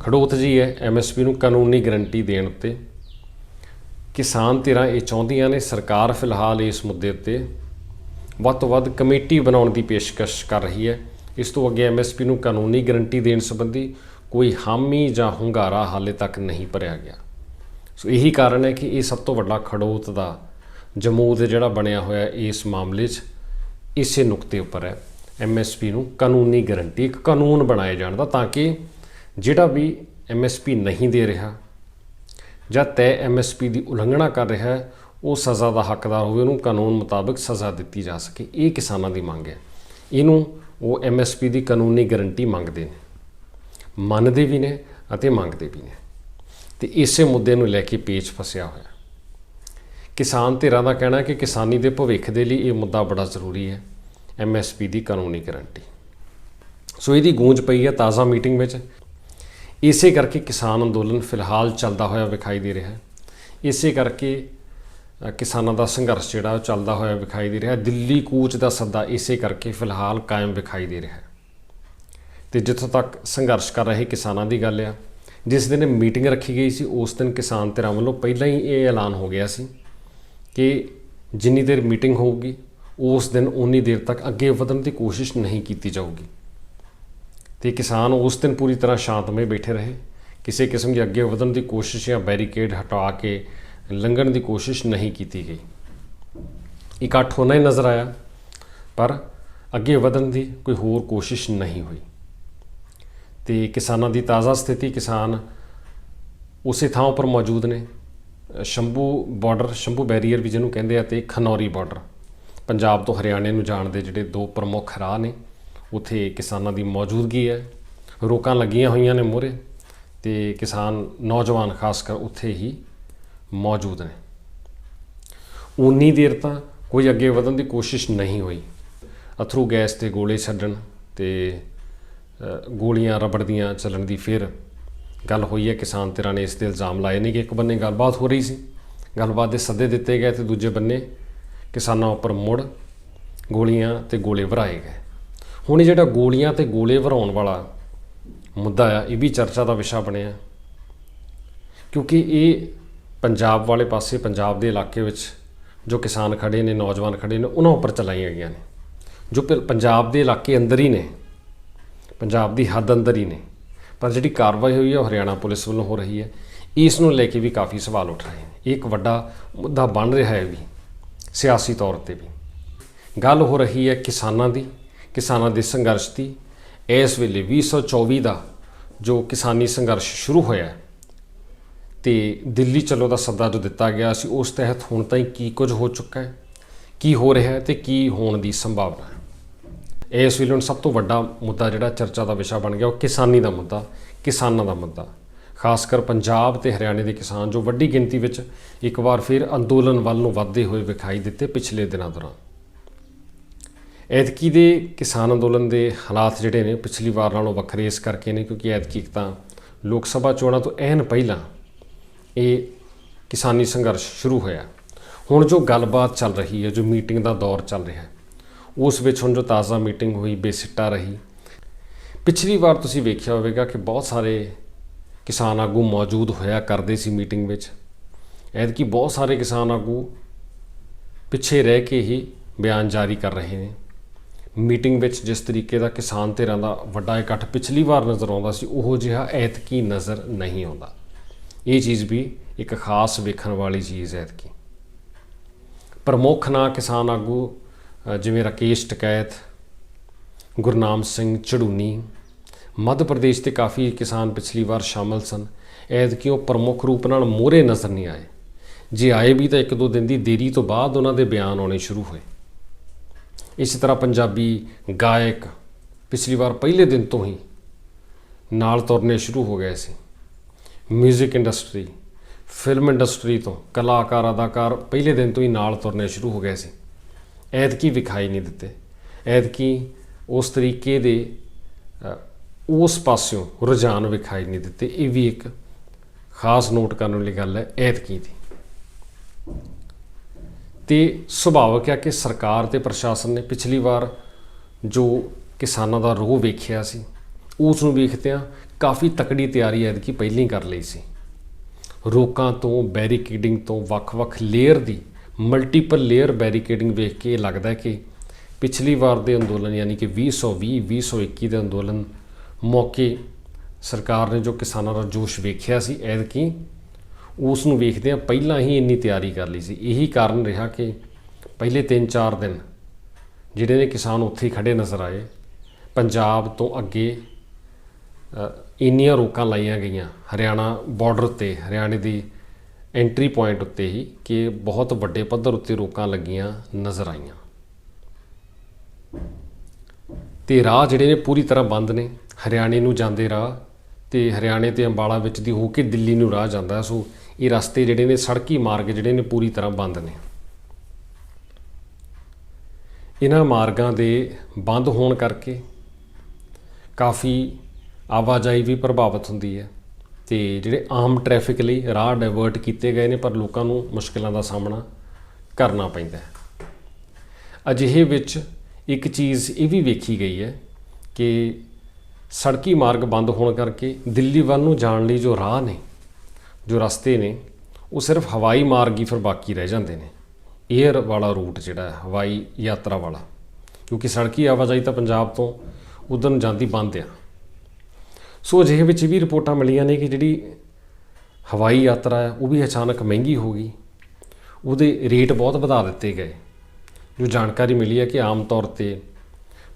A: ਖੜੋਤ ਜੀ ਹੈ ਐਮਐਸਪੀ ਨੂੰ ਕਾਨੂੰਨੀ ਗਾਰੰਟੀ ਦੇਣ ਉੱਤੇ। ਕਿਸਾਨ ਧਿਰਾਂ ਇਹ ਚਾਹੁੰਦੀਆਂ ਨੇ ਸਰਕਾਰ ਫਿਲਹਾਲ ਇਸ ਮੁੱਦੇ ਉੱਤੇ ਵੱਧ ਤੋਂ ਵੱਧ ਕਮੇਟੀ ਬਣਾਉਣ ਦੀ ਪੇਸ਼ਕਸ਼ ਕਰ ਰਹੀ ਹੈ। ਇਸ ਤੋਂ ਅੱਗੇ ਐਮਐਸਪੀ ਨੂੰ ਕਾਨੂੰਨੀ ਗਰੰਟੀ ਦੇਣ ਸੰਬੰਧੀ ਕੋਈ ਹਾਮੀ ਜਾਂ ਹੁੰਗਾਰਾ ਹਾਲੇ ਤੱਕ ਨਹੀਂ ਭਰਿਆ ਗਿਆ। ਸੋ ਇਹੀ ਕਾਰਨ ਹੈ ਕਿ ਇਹ ਸਭ ਤੋਂ ਵੱਡਾ ਖੜੋਤ ਦਾ ਜਮੂਦ ਜਿਹੜਾ ਬਣਿਆ ਹੋਇਆ ਇਸ ਮਾਮਲੇ 'ਚ ਇਸੇ ਨੁਕਤੇ ਉੱਪਰ ਹੈ। ਐਮਐਸਪੀ ਨੂੰ ਕਾਨੂੰਨੀ ਗਰੰਟੀ, ਇੱਕ ਕਾਨੂੰਨ ਬਣਾਏ ਜਾਣ ਦਾ ਤਾਂ ਕਿ ਜਿਹੜਾ ਵੀ ਐਮਐਸਪੀ ਨਹੀਂ ਦੇ ਰਿਹਾ ਜਾਂ ਤੈ ਐਮਐਸਪੀ ਦੀ ਉਲੰਘਣਾ ਕਰ ਰਿਹਾ ਹੈ ਉਹ ਸਜ਼ਾ ਦਾ ਹੱਕਦਾਰ ਹੋਵੇ, ਉਹਨੂੰ ਕਾਨੂੰਨ ਮੁਤਾਬਕ ਸਜ਼ਾ ਦਿੱਤੀ ਜਾ ਸਕੇ। ਇਹ ਕਿਸਾਨਾਂ ਦੀ ਮੰਗ ਹੈ। ਇਹਨੂੰ ਉਹ ਐਮਐਸਪੀ ਦੀ ਕਾਨੂੰਨੀ ਗਾਰੰਟੀ ਮੰਗਦੇ ਨੇ। ਮੰਨਦੇ ਵੀ ਨੇ ਅਤੇ ਮੰਗਦੇ ਵੀ ਨੇ। ਤੇ ਇਸੇ ਮੁੱਦੇ ਨੂੰ ਲੈ ਕੇ ਪੇਚ ਫਸਿਆ ਹੋਇਆ। ਕਿਸਾਨ ਧਿਰਾਂ ਦਾ ਕਹਿਣਾ ਹੈ ਕਿ ਕਿਸਾਨੀ ਦੇ ਭਵਿੱਖ ਦੇ ਲਈ ਇਹ ਮੁੱਦਾ ਬੜਾ ਜ਼ਰੂਰੀ ਹੈ ਐਮਐਸਪੀ ਦੀ ਕਾਨੂੰਨੀ ਗਾਰੰਟੀ। ਸੋ ਇਹਦੀ ਗੂੰਜ ਪਈ ਹੈ ਤਾਜ਼ਾ ਮੀਟਿੰਗ ਵਿੱਚ। ਇਸੇ ਕਰਕੇ ਕਿਸਾਨ ਅੰਦੋਲਨ ਫਿਲਹਾਲ ਚੱਲਦਾ ਹੋਇਆ ਵਿਖਾਈ ਦੇ ਰਿਹਾ ਹੈ। ਇਸੇ ਕਰਕੇ ਕਿਸਾਨਾਂ ਦਾ ਸੰਘਰਸ਼ ਜਿਹੜਾ ਉਹ ਚੱਲਦਾ ਹੋਇਆ ਵਿਖਾਈ ਦੇ ਰਿਹਾ। ਦਿੱਲੀ ਕੂਚ ਦਾ ਸੱਦਾ ਇਸੇ ਕਰਕੇ ਫਿਲਹਾਲ ਕਾਇਮ ਵਿਖਾਈ ਦੇ ਰਿਹਾ ਹੈ। ਤੇ ਜਿੱਥੋਂ ਤੱਕ ਸੰਘਰਸ਼ ਕਰ ਰਹੇ ਕਿਸਾਨਾਂ ਦੀ ਗੱਲ ਆ, ਜਿਸ ਦਿਨ ਮੀਟਿੰਗ ਰੱਖੀ ਗਈ ਸੀ, ਉਸ ਦਿਨ ਕਿਸਾਨ ਧਿਰਾਂ ਵੱਲੋਂ ਪਹਿਲਾਂ ਹੀ ਇਹ ਐਲਾਨ ਹੋ ਗਿਆ ਸੀ ਕਿ ਜਿੰਨੀ ਦੇਰ ਮੀਟਿੰਗ ਹੋਊਗੀ, ਉਸ ਦਿਨ ਉਨੀ ਦੇਰ ਤੱਕ ਅੱਗੇ ਵਧਣ ਦੀ ਕੋਸ਼ਿਸ਼ ਨਹੀਂ ਕੀਤੀ ਜਾਊਗੀ। ਤੇ ਕਿਸਾਨ ਉਸ ਦਿਨ ਪੂਰੀ ਤਰ੍ਹਾਂ ਸ਼ਾਂਤਮਈ ਬੈਠੇ ਰਹੇ। ਕਿਸੇ ਕਿਸਮ ਦੀ ਅੱਗੇ ਵਧਣ ਦੀ ਕੋਸ਼ਿਸ਼ ਜਾਂ ਬੈਰੀਕੇਡ ਹਟਾ ਕੇ ਲੰਘਣ ਦੀ ਕੋਸ਼ਿਸ਼ ਨਹੀਂ ਕੀਤੀ ਗਈ। ਇਕੱਠ ਹੋਣਾ ਹੀ ਨਜ਼ਰ ਆਇਆ, ਪਰ ਅੱਗੇ ਵਧਣ ਦੀ ਕੋਈ ਹੋਰ ਕੋਸ਼ਿਸ਼ ਨਹੀਂ ਹੋਈ। ਤੇ ਕਿਸਾਨਾਂ ਦੀ ਤਾਜ਼ਾ ਸਥਿਤੀ ਕਿਸਾਨ ਉਸੇ ਥਾਂ ਉੱਪਰ ਮੌਜੂਦ ਨੇ। ਸ਼ੰਭੂ ਬਾਰਡਰ ਸ਼ੰਭੂ ਬੈਰੀਅਰ ਵੀ ਜਿਹਨੂੰ ਕਹਿੰਦੇ ਆ ਤੇ ਖਨੌਰੀ ਬਾਰਡਰ ਪੰਜਾਬ ਤੋਂ ਹਰਿਆਣੇ ਨੂੰ ਜਾਣ ਦੇ ਜਿਹੜੇ ਦੋ ਪ੍ਰਮੁੱਖ ਰਾਹ ਨੇ, ਉੱਥੇ ਕਿਸਾਨਾਂ ਦੀ ਮੌਜੂਦਗੀ ਹੈ। ਰੋਕਾਂ ਲੱਗੀਆਂ ਹੋਈਆਂ ਨੇ ਮੂਹਰੇ ਤੇ ਕਿਸਾਨ ਨੌਜਵਾਨ ਖਾਸ ਕਰ ਉੱਥੇ ਹੀ ਮੌਜੂਦ ਨੇ। ਉਨੀ ਦੇਰ ਤਾਂ ਕੋਈ ਅੱਗੇ ਵਧਣ ਦੀ ਕੋਸ਼ਿਸ਼ ਨਹੀਂ ਹੋਈ। ਅਥਰੂ ਗੈਸ ਤੇ ਗੋਲੇ ਛੱਡਣ ਤੇ ਗੋਲੀਆਂ ਰਬੜ ਦੀਆਂ ਚੱਲਣ ਦੀ ਫਿਰ ਗੱਲ ਹੋਈ ਹੈ। ਕਿਸਾਨ ਧਿਰਾਂ ਨੇ ਇਸ ਤੇ ਇਲਜ਼ਾਮ ਲਾਏ ਨੇ ਕਿ ਇੱਕ ਬੰਨੇ ਗੱਲਬਾਤ ਹੋ ਰਹੀ ਸੀ। ਗੱਲਬਾਤ ਦੇ ਸੱਦੇ ਦਿੱਤੇ ਗਏ ਤੇ ਦੂਜੇ ਬੰਨੇ ਕਿਸਾਨਾਂ ਉੱਪਰ ਮੁੜ ਗੋਲੀਆਂ ਤੇ ਗੋਲੇ ਵਰਾਏ ਗਏ। ਹੁਣ ਇਹ ਜਿਹੜਾ ਗੋਲੀਆਂ ਤੇ ਗੋਲੇ ਵਰਾਉਣ ਵਾਲਾ ਮੁੱਦਾ ਆ, ਇਹ ਵੀ ਚਰਚਾ ਦਾ ਵਿਸ਼ਾ ਬਣਿਆ। ਕਿਉਂਕਿ ਇਹ ਪੰਜਾਬ ਵਾਲੇ ਪਾਸੇ, ਪੰਜਾਬ ਦੇ ਇਲਾਕੇ ਵਿੱਚ ਜੋ ਕਿਸਾਨ ਖੜੇ ਨੇ, ਨੌਜਵਾਨ ਖੜੇ ਨੇ, ਉਹਨਾਂ ਉੱਪਰ ਚਲਾਈਆਂ ਗਈਆਂ ਨੇ। ਜੋ ਫਿਰ ਪੰਜਾਬ ਦੇ ਇਲਾਕੇ ਅੰਦਰ ਹੀ ਨੇ, ਪੰਜਾਬ ਦੀ ਹੱਦ ਅੰਦਰ ਹੀ ਨੇ, ਪਰ ਜਿਹੜੀ ਕਾਰਵਾਈ ਹੋਈ ਹੈ ਉਹ ਹਰਿਆਣਾ ਪੁਲਿਸ ਵੱਲੋਂ ਹੋ ਰਹੀ ਹੈ। ਇਸ ਨੂੰ ਲੈ ਕੇ ਵੀ ਕਾਫੀ ਸਵਾਲ ਉੱਠ ਰਹੇ ਨੇ। ਇਹ ਇੱਕ ਵੱਡਾ ਮੁੱਦਾ ਬਣ ਰਿਹਾ ਹੈ ਵੀ, ਸਿਆਸੀ ਤੌਰ ਤੇ ਵੀ। ਗੱਲ ਹੋ ਰਹੀ ਹੈ ਕਿਸਾਨਾਂ ਦੀ, ਕਿਸਾਨਾਂ ਦੇ ਸੰਘਰਸ਼ ਦੀ। ਇਸ ਵੇਲੇ 2024 ਦਾ ਜੋ ਕਿਸਾਨੀ ਸੰਘਰਸ਼ ਸ਼ੁਰੂ ਹੋਇਆ ਹੈ ਤੇ ਦਿੱਲੀ ਚਲੋ ਦਾ ਸੱਦਾ ਜੋ ਦਿੱਤਾ ਗਿਆ ਸੀ, ਉਸ ਤਹਿਤ ਹੁਣ ਤਾਈਂ ਕੀ ਕੁਝ ਹੋ ਚੁੱਕਾ ਹੈ, ਕੀ ਹੋ ਰਿਹਾ ਹੈ ਤੇ ਕੀ ਹੋਣ ਦੀ ਸੰਭਾਵਨਾ ਹੈ? ਇਸ ਵੇਲੇ ਹੁਣ ਸਭ ਤੋਂ ਵੱਡਾ ਮੁੱਦਾ ਜਿਹੜਾ ਚਰਚਾ ਦਾ ਵਿਸ਼ਾ ਬਣ ਗਿਆ, ਉਹ ਕਿਸਾਨੀ ਦਾ ਮੁੱਦਾ, ਕਿਸਾਨਾਂ ਦਾ ਮੁੱਦਾ। ਖਾਸ ਕਰ ਪੰਜਾਬ ਤੇ ਹਰਿਆਣੇ ਦੇ ਕਿਸਾਨ ਜੋ ਵੱਡੀ ਗਿਣਤੀ ਵਿੱਚ ਇੱਕ ਵਾਰ ਫਿਰ ਅੰਦੋਲਨ ਵੱਲ ਨੂੰ ਵਧਦੇ ਹੋਏ ਵਿਖਾਈ ਦਿੱਤੇ ਪਿਛਲੇ ਦਿਨਾਂ ਦੌਰਾਨ। ਐਤਕੀ ਦੇ ਕਿਸਾਨ ਅੰਦੋਲਨ ਦੇ ਹਾਲਾਤ ਜਿਹੜੇ ਨੇ, ਪਿਛਲੀ ਵਾਰ ਨਾਲੋਂ ਵੱਖਰੇ ਇਸ ਕਰਕੇ ਨੇ ਕਿਉਂਕਿ ਐਤਕੀ ਤਾਂ ਲੋਕ ਸਭਾ ਚੋਣਾਂ ਤੋਂ ਐਨ ਪਹਿਲਾਂ ਇਹ ਕਿਸਾਨੀ ਸੰਘਰਸ਼ ਸ਼ੁਰੂ ਹੋਇਆ। ਹੁਣ ਜੋ ਗੱਲਬਾਤ ਚੱਲ ਰਹੀ ਹੈ, ਜੋ ਮੀਟਿੰਗ ਦਾ ਦੌਰ ਚੱਲ ਰਿਹਾ ਹੈ, ਉਸ ਵਿੱਚ ਹੁਣ ਜੋ ਤਾਜ਼ਾ ਮੀਟਿੰਗ ਹੋਈ, ਬੇਸਿੱਟਾ ਰਹੀ। ਪਿਛਲੀ ਵਾਰ ਤੁਸੀਂ ਵੇਖਿਆ ਹੋਵੇਗਾ ਕਿ ਬਹੁਤ ਸਾਰੇ ਕਿਸਾਨ ਆਗੂ ਮੌਜੂਦ ਹੋਇਆ ਕਰਦੇ ਸੀ ਮੀਟਿੰਗ ਵਿੱਚ। ਐਤਕੀ ਬਹੁਤ ਸਾਰੇ ਕਿਸਾਨ ਆਗੂ ਪਿੱਛੇ ਰਹਿ ਕੇ ਹੀ ਬਿਆਨ ਜਾਰੀ ਕਰ ਰਹੇ ਨੇ। ਮੀਟਿੰਗ ਵਿੱਚ ਜਿਸ ਤਰੀਕੇ ਦਾ ਕਿਸਾਨ ਧਿਰਾਂ ਦਾ ਵੱਡਾ ਇਕੱਠ ਪਿਛਲੀ ਵਾਰ ਨਜ਼ਰ ਆਉਂਦਾ ਸੀ, ਉਹੋ ਜਿਹਾ ਐਤਕੀ ਨਜ਼ਰ ਨਹੀਂ ਆਉਂਦਾ। ਇਹ ਚੀਜ਼ ਵੀ ਇੱਕ ਖਾਸ ਵੇਖਣ ਵਾਲੀ ਚੀਜ਼ ਹੈ ਐਤਕੀ। ਪ੍ਰਮੁੱਖ ਨਾਂ ਕਿਸਾਨ ਆਗੂ ਜਿਵੇਂ ਰਾਕੇਸ਼ ਟਕੈਤ, ਗੁਰਨਾਮ ਸਿੰਘ ਚੜੂਨੀ ਮੱਧ ਪ੍ਰਦੇਸ਼ ਤੇ ਕਾਫੀ ਕਿਸਾਨ ਪਿਛਲੀ ਵਾਰ ਸ਼ਾਮਲ ਸਨ। ਐਤਕੀ ਉਹ ਪ੍ਰਮੁੱਖ ਰੂਪ ਨਾਲ ਮੋਹਰੇ ਨਜ਼ਰ ਨਹੀਂ ਆਏ। ਜੇ ਆਏ ਵੀ ਤਾਂ ਇੱਕ ਦੋ ਦਿਨ ਦੀ ਦੇਰੀ ਤੋਂ ਬਾਅਦ ਉਹਨਾਂ ਦੇ ਬਿਆਨ ਆਉਣੇ ਸ਼ੁਰੂ ਹੋਏ। ਇਸੇ ਤਰ੍ਹਾਂ ਪੰਜਾਬੀ ਗਾਇਕ ਪਿਛਲੀ ਵਾਰ ਪਹਿਲੇ ਦਿਨ ਤੋਂ ਹੀ ਨਾਲ ਤੁਰਨੇ ਸ਼ੁਰੂ ਹੋ ਗਏ ਸੀ। 뮤직 ਇੰਡਸਟਰੀ ਫਿਲਮ ਇੰਡਸਟਰੀ ਤੋਂ ਕਲਾਕਾਰ, ਅਦਾਕਾਰ ਪਹਿਲੇ ਦਿਨ ਤੋਂ ਹੀ ਨਾਲ ਤੁਰਨੇ ਸ਼ੁਰੂ ਹੋ ਗਏ ਸੀ। ਐਤਕੀ ਵਿਖਾਈ ਨਹੀਂ ਦਿੱਤੇ। ਐਤਕੀ ਉਸ ਤਰੀਕੇ ਦੇ ਉਸ ਪਾਸਿਓਂ ਰੁਝਾਨ ਵਿਖਾਈ ਨਹੀਂ ਦਿੱਤੇ। ਇਹ ਵੀ ਇੱਕ ਖਾਸ ਨੋਟ ਕਰਨ ਵਾਲੀ ਗੱਲ ਹੈ, ਐਤਕੀ ਦੀ। ਤੇ ਸੁਭਾਵਕ ਹੈ ਕਿ ਸਰਕਾਰ ਤੇ ਪ੍ਰਸ਼ਾਸਨ ਨੇ ਪਿਛਲੀ ਵਾਰ ਜੋ ਕਿਸਾਨਾਂ ਦਾ ਰੋਹ ਵੇਖਿਆ ਸੀ, ਉਸ ਨੂੰ ਵੇਖਦਿਆਂ ਕਾਫੀ ਤਕੜੀ ਤਿਆਰੀ ਐਤਕੀ ਪਹਿਲਾਂ ਹੀ ਕਰ ਲਈ ਸੀ। ਰੋਕਾਂ ਤੋਂ, ਬੈਰੀਕੇਡਿੰਗ ਤੋਂ ਵੱਖ-ਵੱਖ ਲੇਅਰ ਦੀ, ਮਲਟੀਪਲ ਲੇਅਰ ਬੈਰੀਕੇਡਿੰਗ ਵੇਖ ਕੇ ਇਹ ਲੱਗਦਾ ਕਿ ਪਿਛਲੀ ਵਾਰ ਦੇ ਅੰਦੋਲਨ, ਯਾਨੀ ਕਿ 2020 2021 ਦੇ ਅੰਦੋਲਨ ਮੌਕੇ ਸਰਕਾਰ ਨੇ ਜੋ ਕਿਸਾਨਾਂ ਦਾ ਜੋਸ਼ ਵੇਖਿਆ ਸੀ, ਐਤਕੀ ਉਸ ਨੂੰ ਵੇਖਦੇ ਆ ਪਹਿਲਾਂ ਹੀ ਇੰਨੀ ਤਿਆਰੀ ਕਰ ਲਈ ਸੀ। ਇਹੀ ਕਾਰਨ ਰਿਹਾ ਕਿ ਪਹਿਲੇ 3-4 ਦਿਨ ਜਿਹੜੇ ਨੇ ਕਿਸਾਨ ਉੱਥੇ ਹੀ ਖੜੇ ਨਜ਼ਰ ਆਏ। ਪੰਜਾਬ ਤੋਂ ਅੱਗੇ ਇੰਨੀਆਂ ਰੋਕਾਂ ਲਾਈਆਂ ਗਈਆਂ ਹਰਿਆਣਾ ਬਾਰਡਰ ਤੇ ਹਰਿਆਣੇ ਦੀ ਐਂਟਰੀ ਪੁਆਇੰਟ ਉੱਤੇ ਹੀ ਕਿ ਬਹੁਤ ਵੱਡੇ ਪੱਧਰ ਉੱਤੇ ਰੋਕਾਂ ਲੱਗੀਆਂ ਨਜ਼ਰ ਆਈਆਂ। ਤੇ ਰਾਹ ਜਿਹੜੇ ਨੇ ਪੂਰੀ ਤਰ੍ਹਾਂ ਬੰਦ ਨੇ। ਹਰਿਆਣੇ ਨੂੰ ਜਾਂਦੇ ਰਾਹ ਤੇ ਹਰਿਆਣੇ ਤੇ ਅੰਬਾਲਾ ਵਿੱਚ ਦੀ ਹੋ ਕੇ ਦਿੱਲੀ ਨੂੰ ਰਾਹ ਜਾਂਦਾ, ਸੋ ਇਹ ਰਸਤੇ ਜਿਹੜੇ ਨੇ, ਸੜਕੀ ਮਾਰਗ ਜਿਹੜੇ ਨੇ ਪੂਰੀ ਤਰ੍ਹਾਂ ਬੰਦ ਨੇ। ਇਹਨਾਂ ਮਾਰਗਾਂ ਦੇ ਬੰਦ ਹੋਣ ਕਰਕੇ ਕਾਫੀ ਆਵਾਜਾਈ ਵੀ ਪ੍ਰਭਾਵਿਤ ਹੁੰਦੀ ਹੈ। ਤੇ ਜਿਹੜੇ ਆਮ ਟ੍ਰੈਫਿਕ ਲਈ ਰਾਹ ਡਾਇਵਰਟ ਕੀਤੇ ਗਏ ਨੇ, ਪਰ ਲੋਕਾਂ ਨੂੰ ਮੁਸ਼ਕਲਾਂ ਦਾ ਸਾਹਮਣਾ ਕਰਨਾ ਪੈਂਦਾ ਹੈ। ਅਜਿਹੇ ਵਿੱਚ ਇੱਕ ਚੀਜ਼ ਇਹ ਵੀ ਵੇਖੀ ਗਈ ਹੈ ਕਿ ਸੜਕੀ ਮਾਰਗ ਬੰਦ ਹੋਣ ਕਰਕੇ ਦਿੱਲੀ ਵੱਲ ਨੂੰ ਜਾਣ ਲਈ ਜੋ ਰਾਹ ਨੇ, ਜੋ ਰਸਤੇ ਨੇ, ਉਹ ਸਿਰਫ ਹਵਾਈ ਮਾਰਗ ਹੀ ਫਿਰ ਬਾਕੀ ਰਹਿ ਜਾਂਦੇ ਨੇ। 에ਅਰ ਵਾਲਾ ਰੂਟ ਜਿਹੜਾ ਹਵਾਈ ਯਾਤਰਾ ਵਾਲਾ। ਕਿਉਂਕਿ ਸੜਕੀ ਆਵਾਜਾਈ ਤਾਂ ਪੰਜਾਬ ਤੋਂ ਉਧਰ ਨੂੰ ਜਾਂਦੀ ਬੰਦ ਆ। ਸੋ ਅਜਿਹੇ ਵਿੱਚ ਵੀ ਰਿਪੋਰਟਾਂ ਮਿਲੀਆਂ ਨੇ ਕਿ ਜਿਹੜੀ ਹਵਾਈ ਯਾਤਰਾ ਹੈ, ਉਹ ਵੀ ਅਚਾਨਕ ਮਹਿੰਗੀ ਹੋ ਗਈ। ਉਹਦੇ ਰੇਟ ਬਹੁਤ ਵਧਾ ਦਿੱਤੇ ਗਏ। ਜੋ ਜਾਣਕਾਰੀ ਮਿਲੀ ਹੈ ਕਿ ਆਮ ਤੌਰ ਤੇ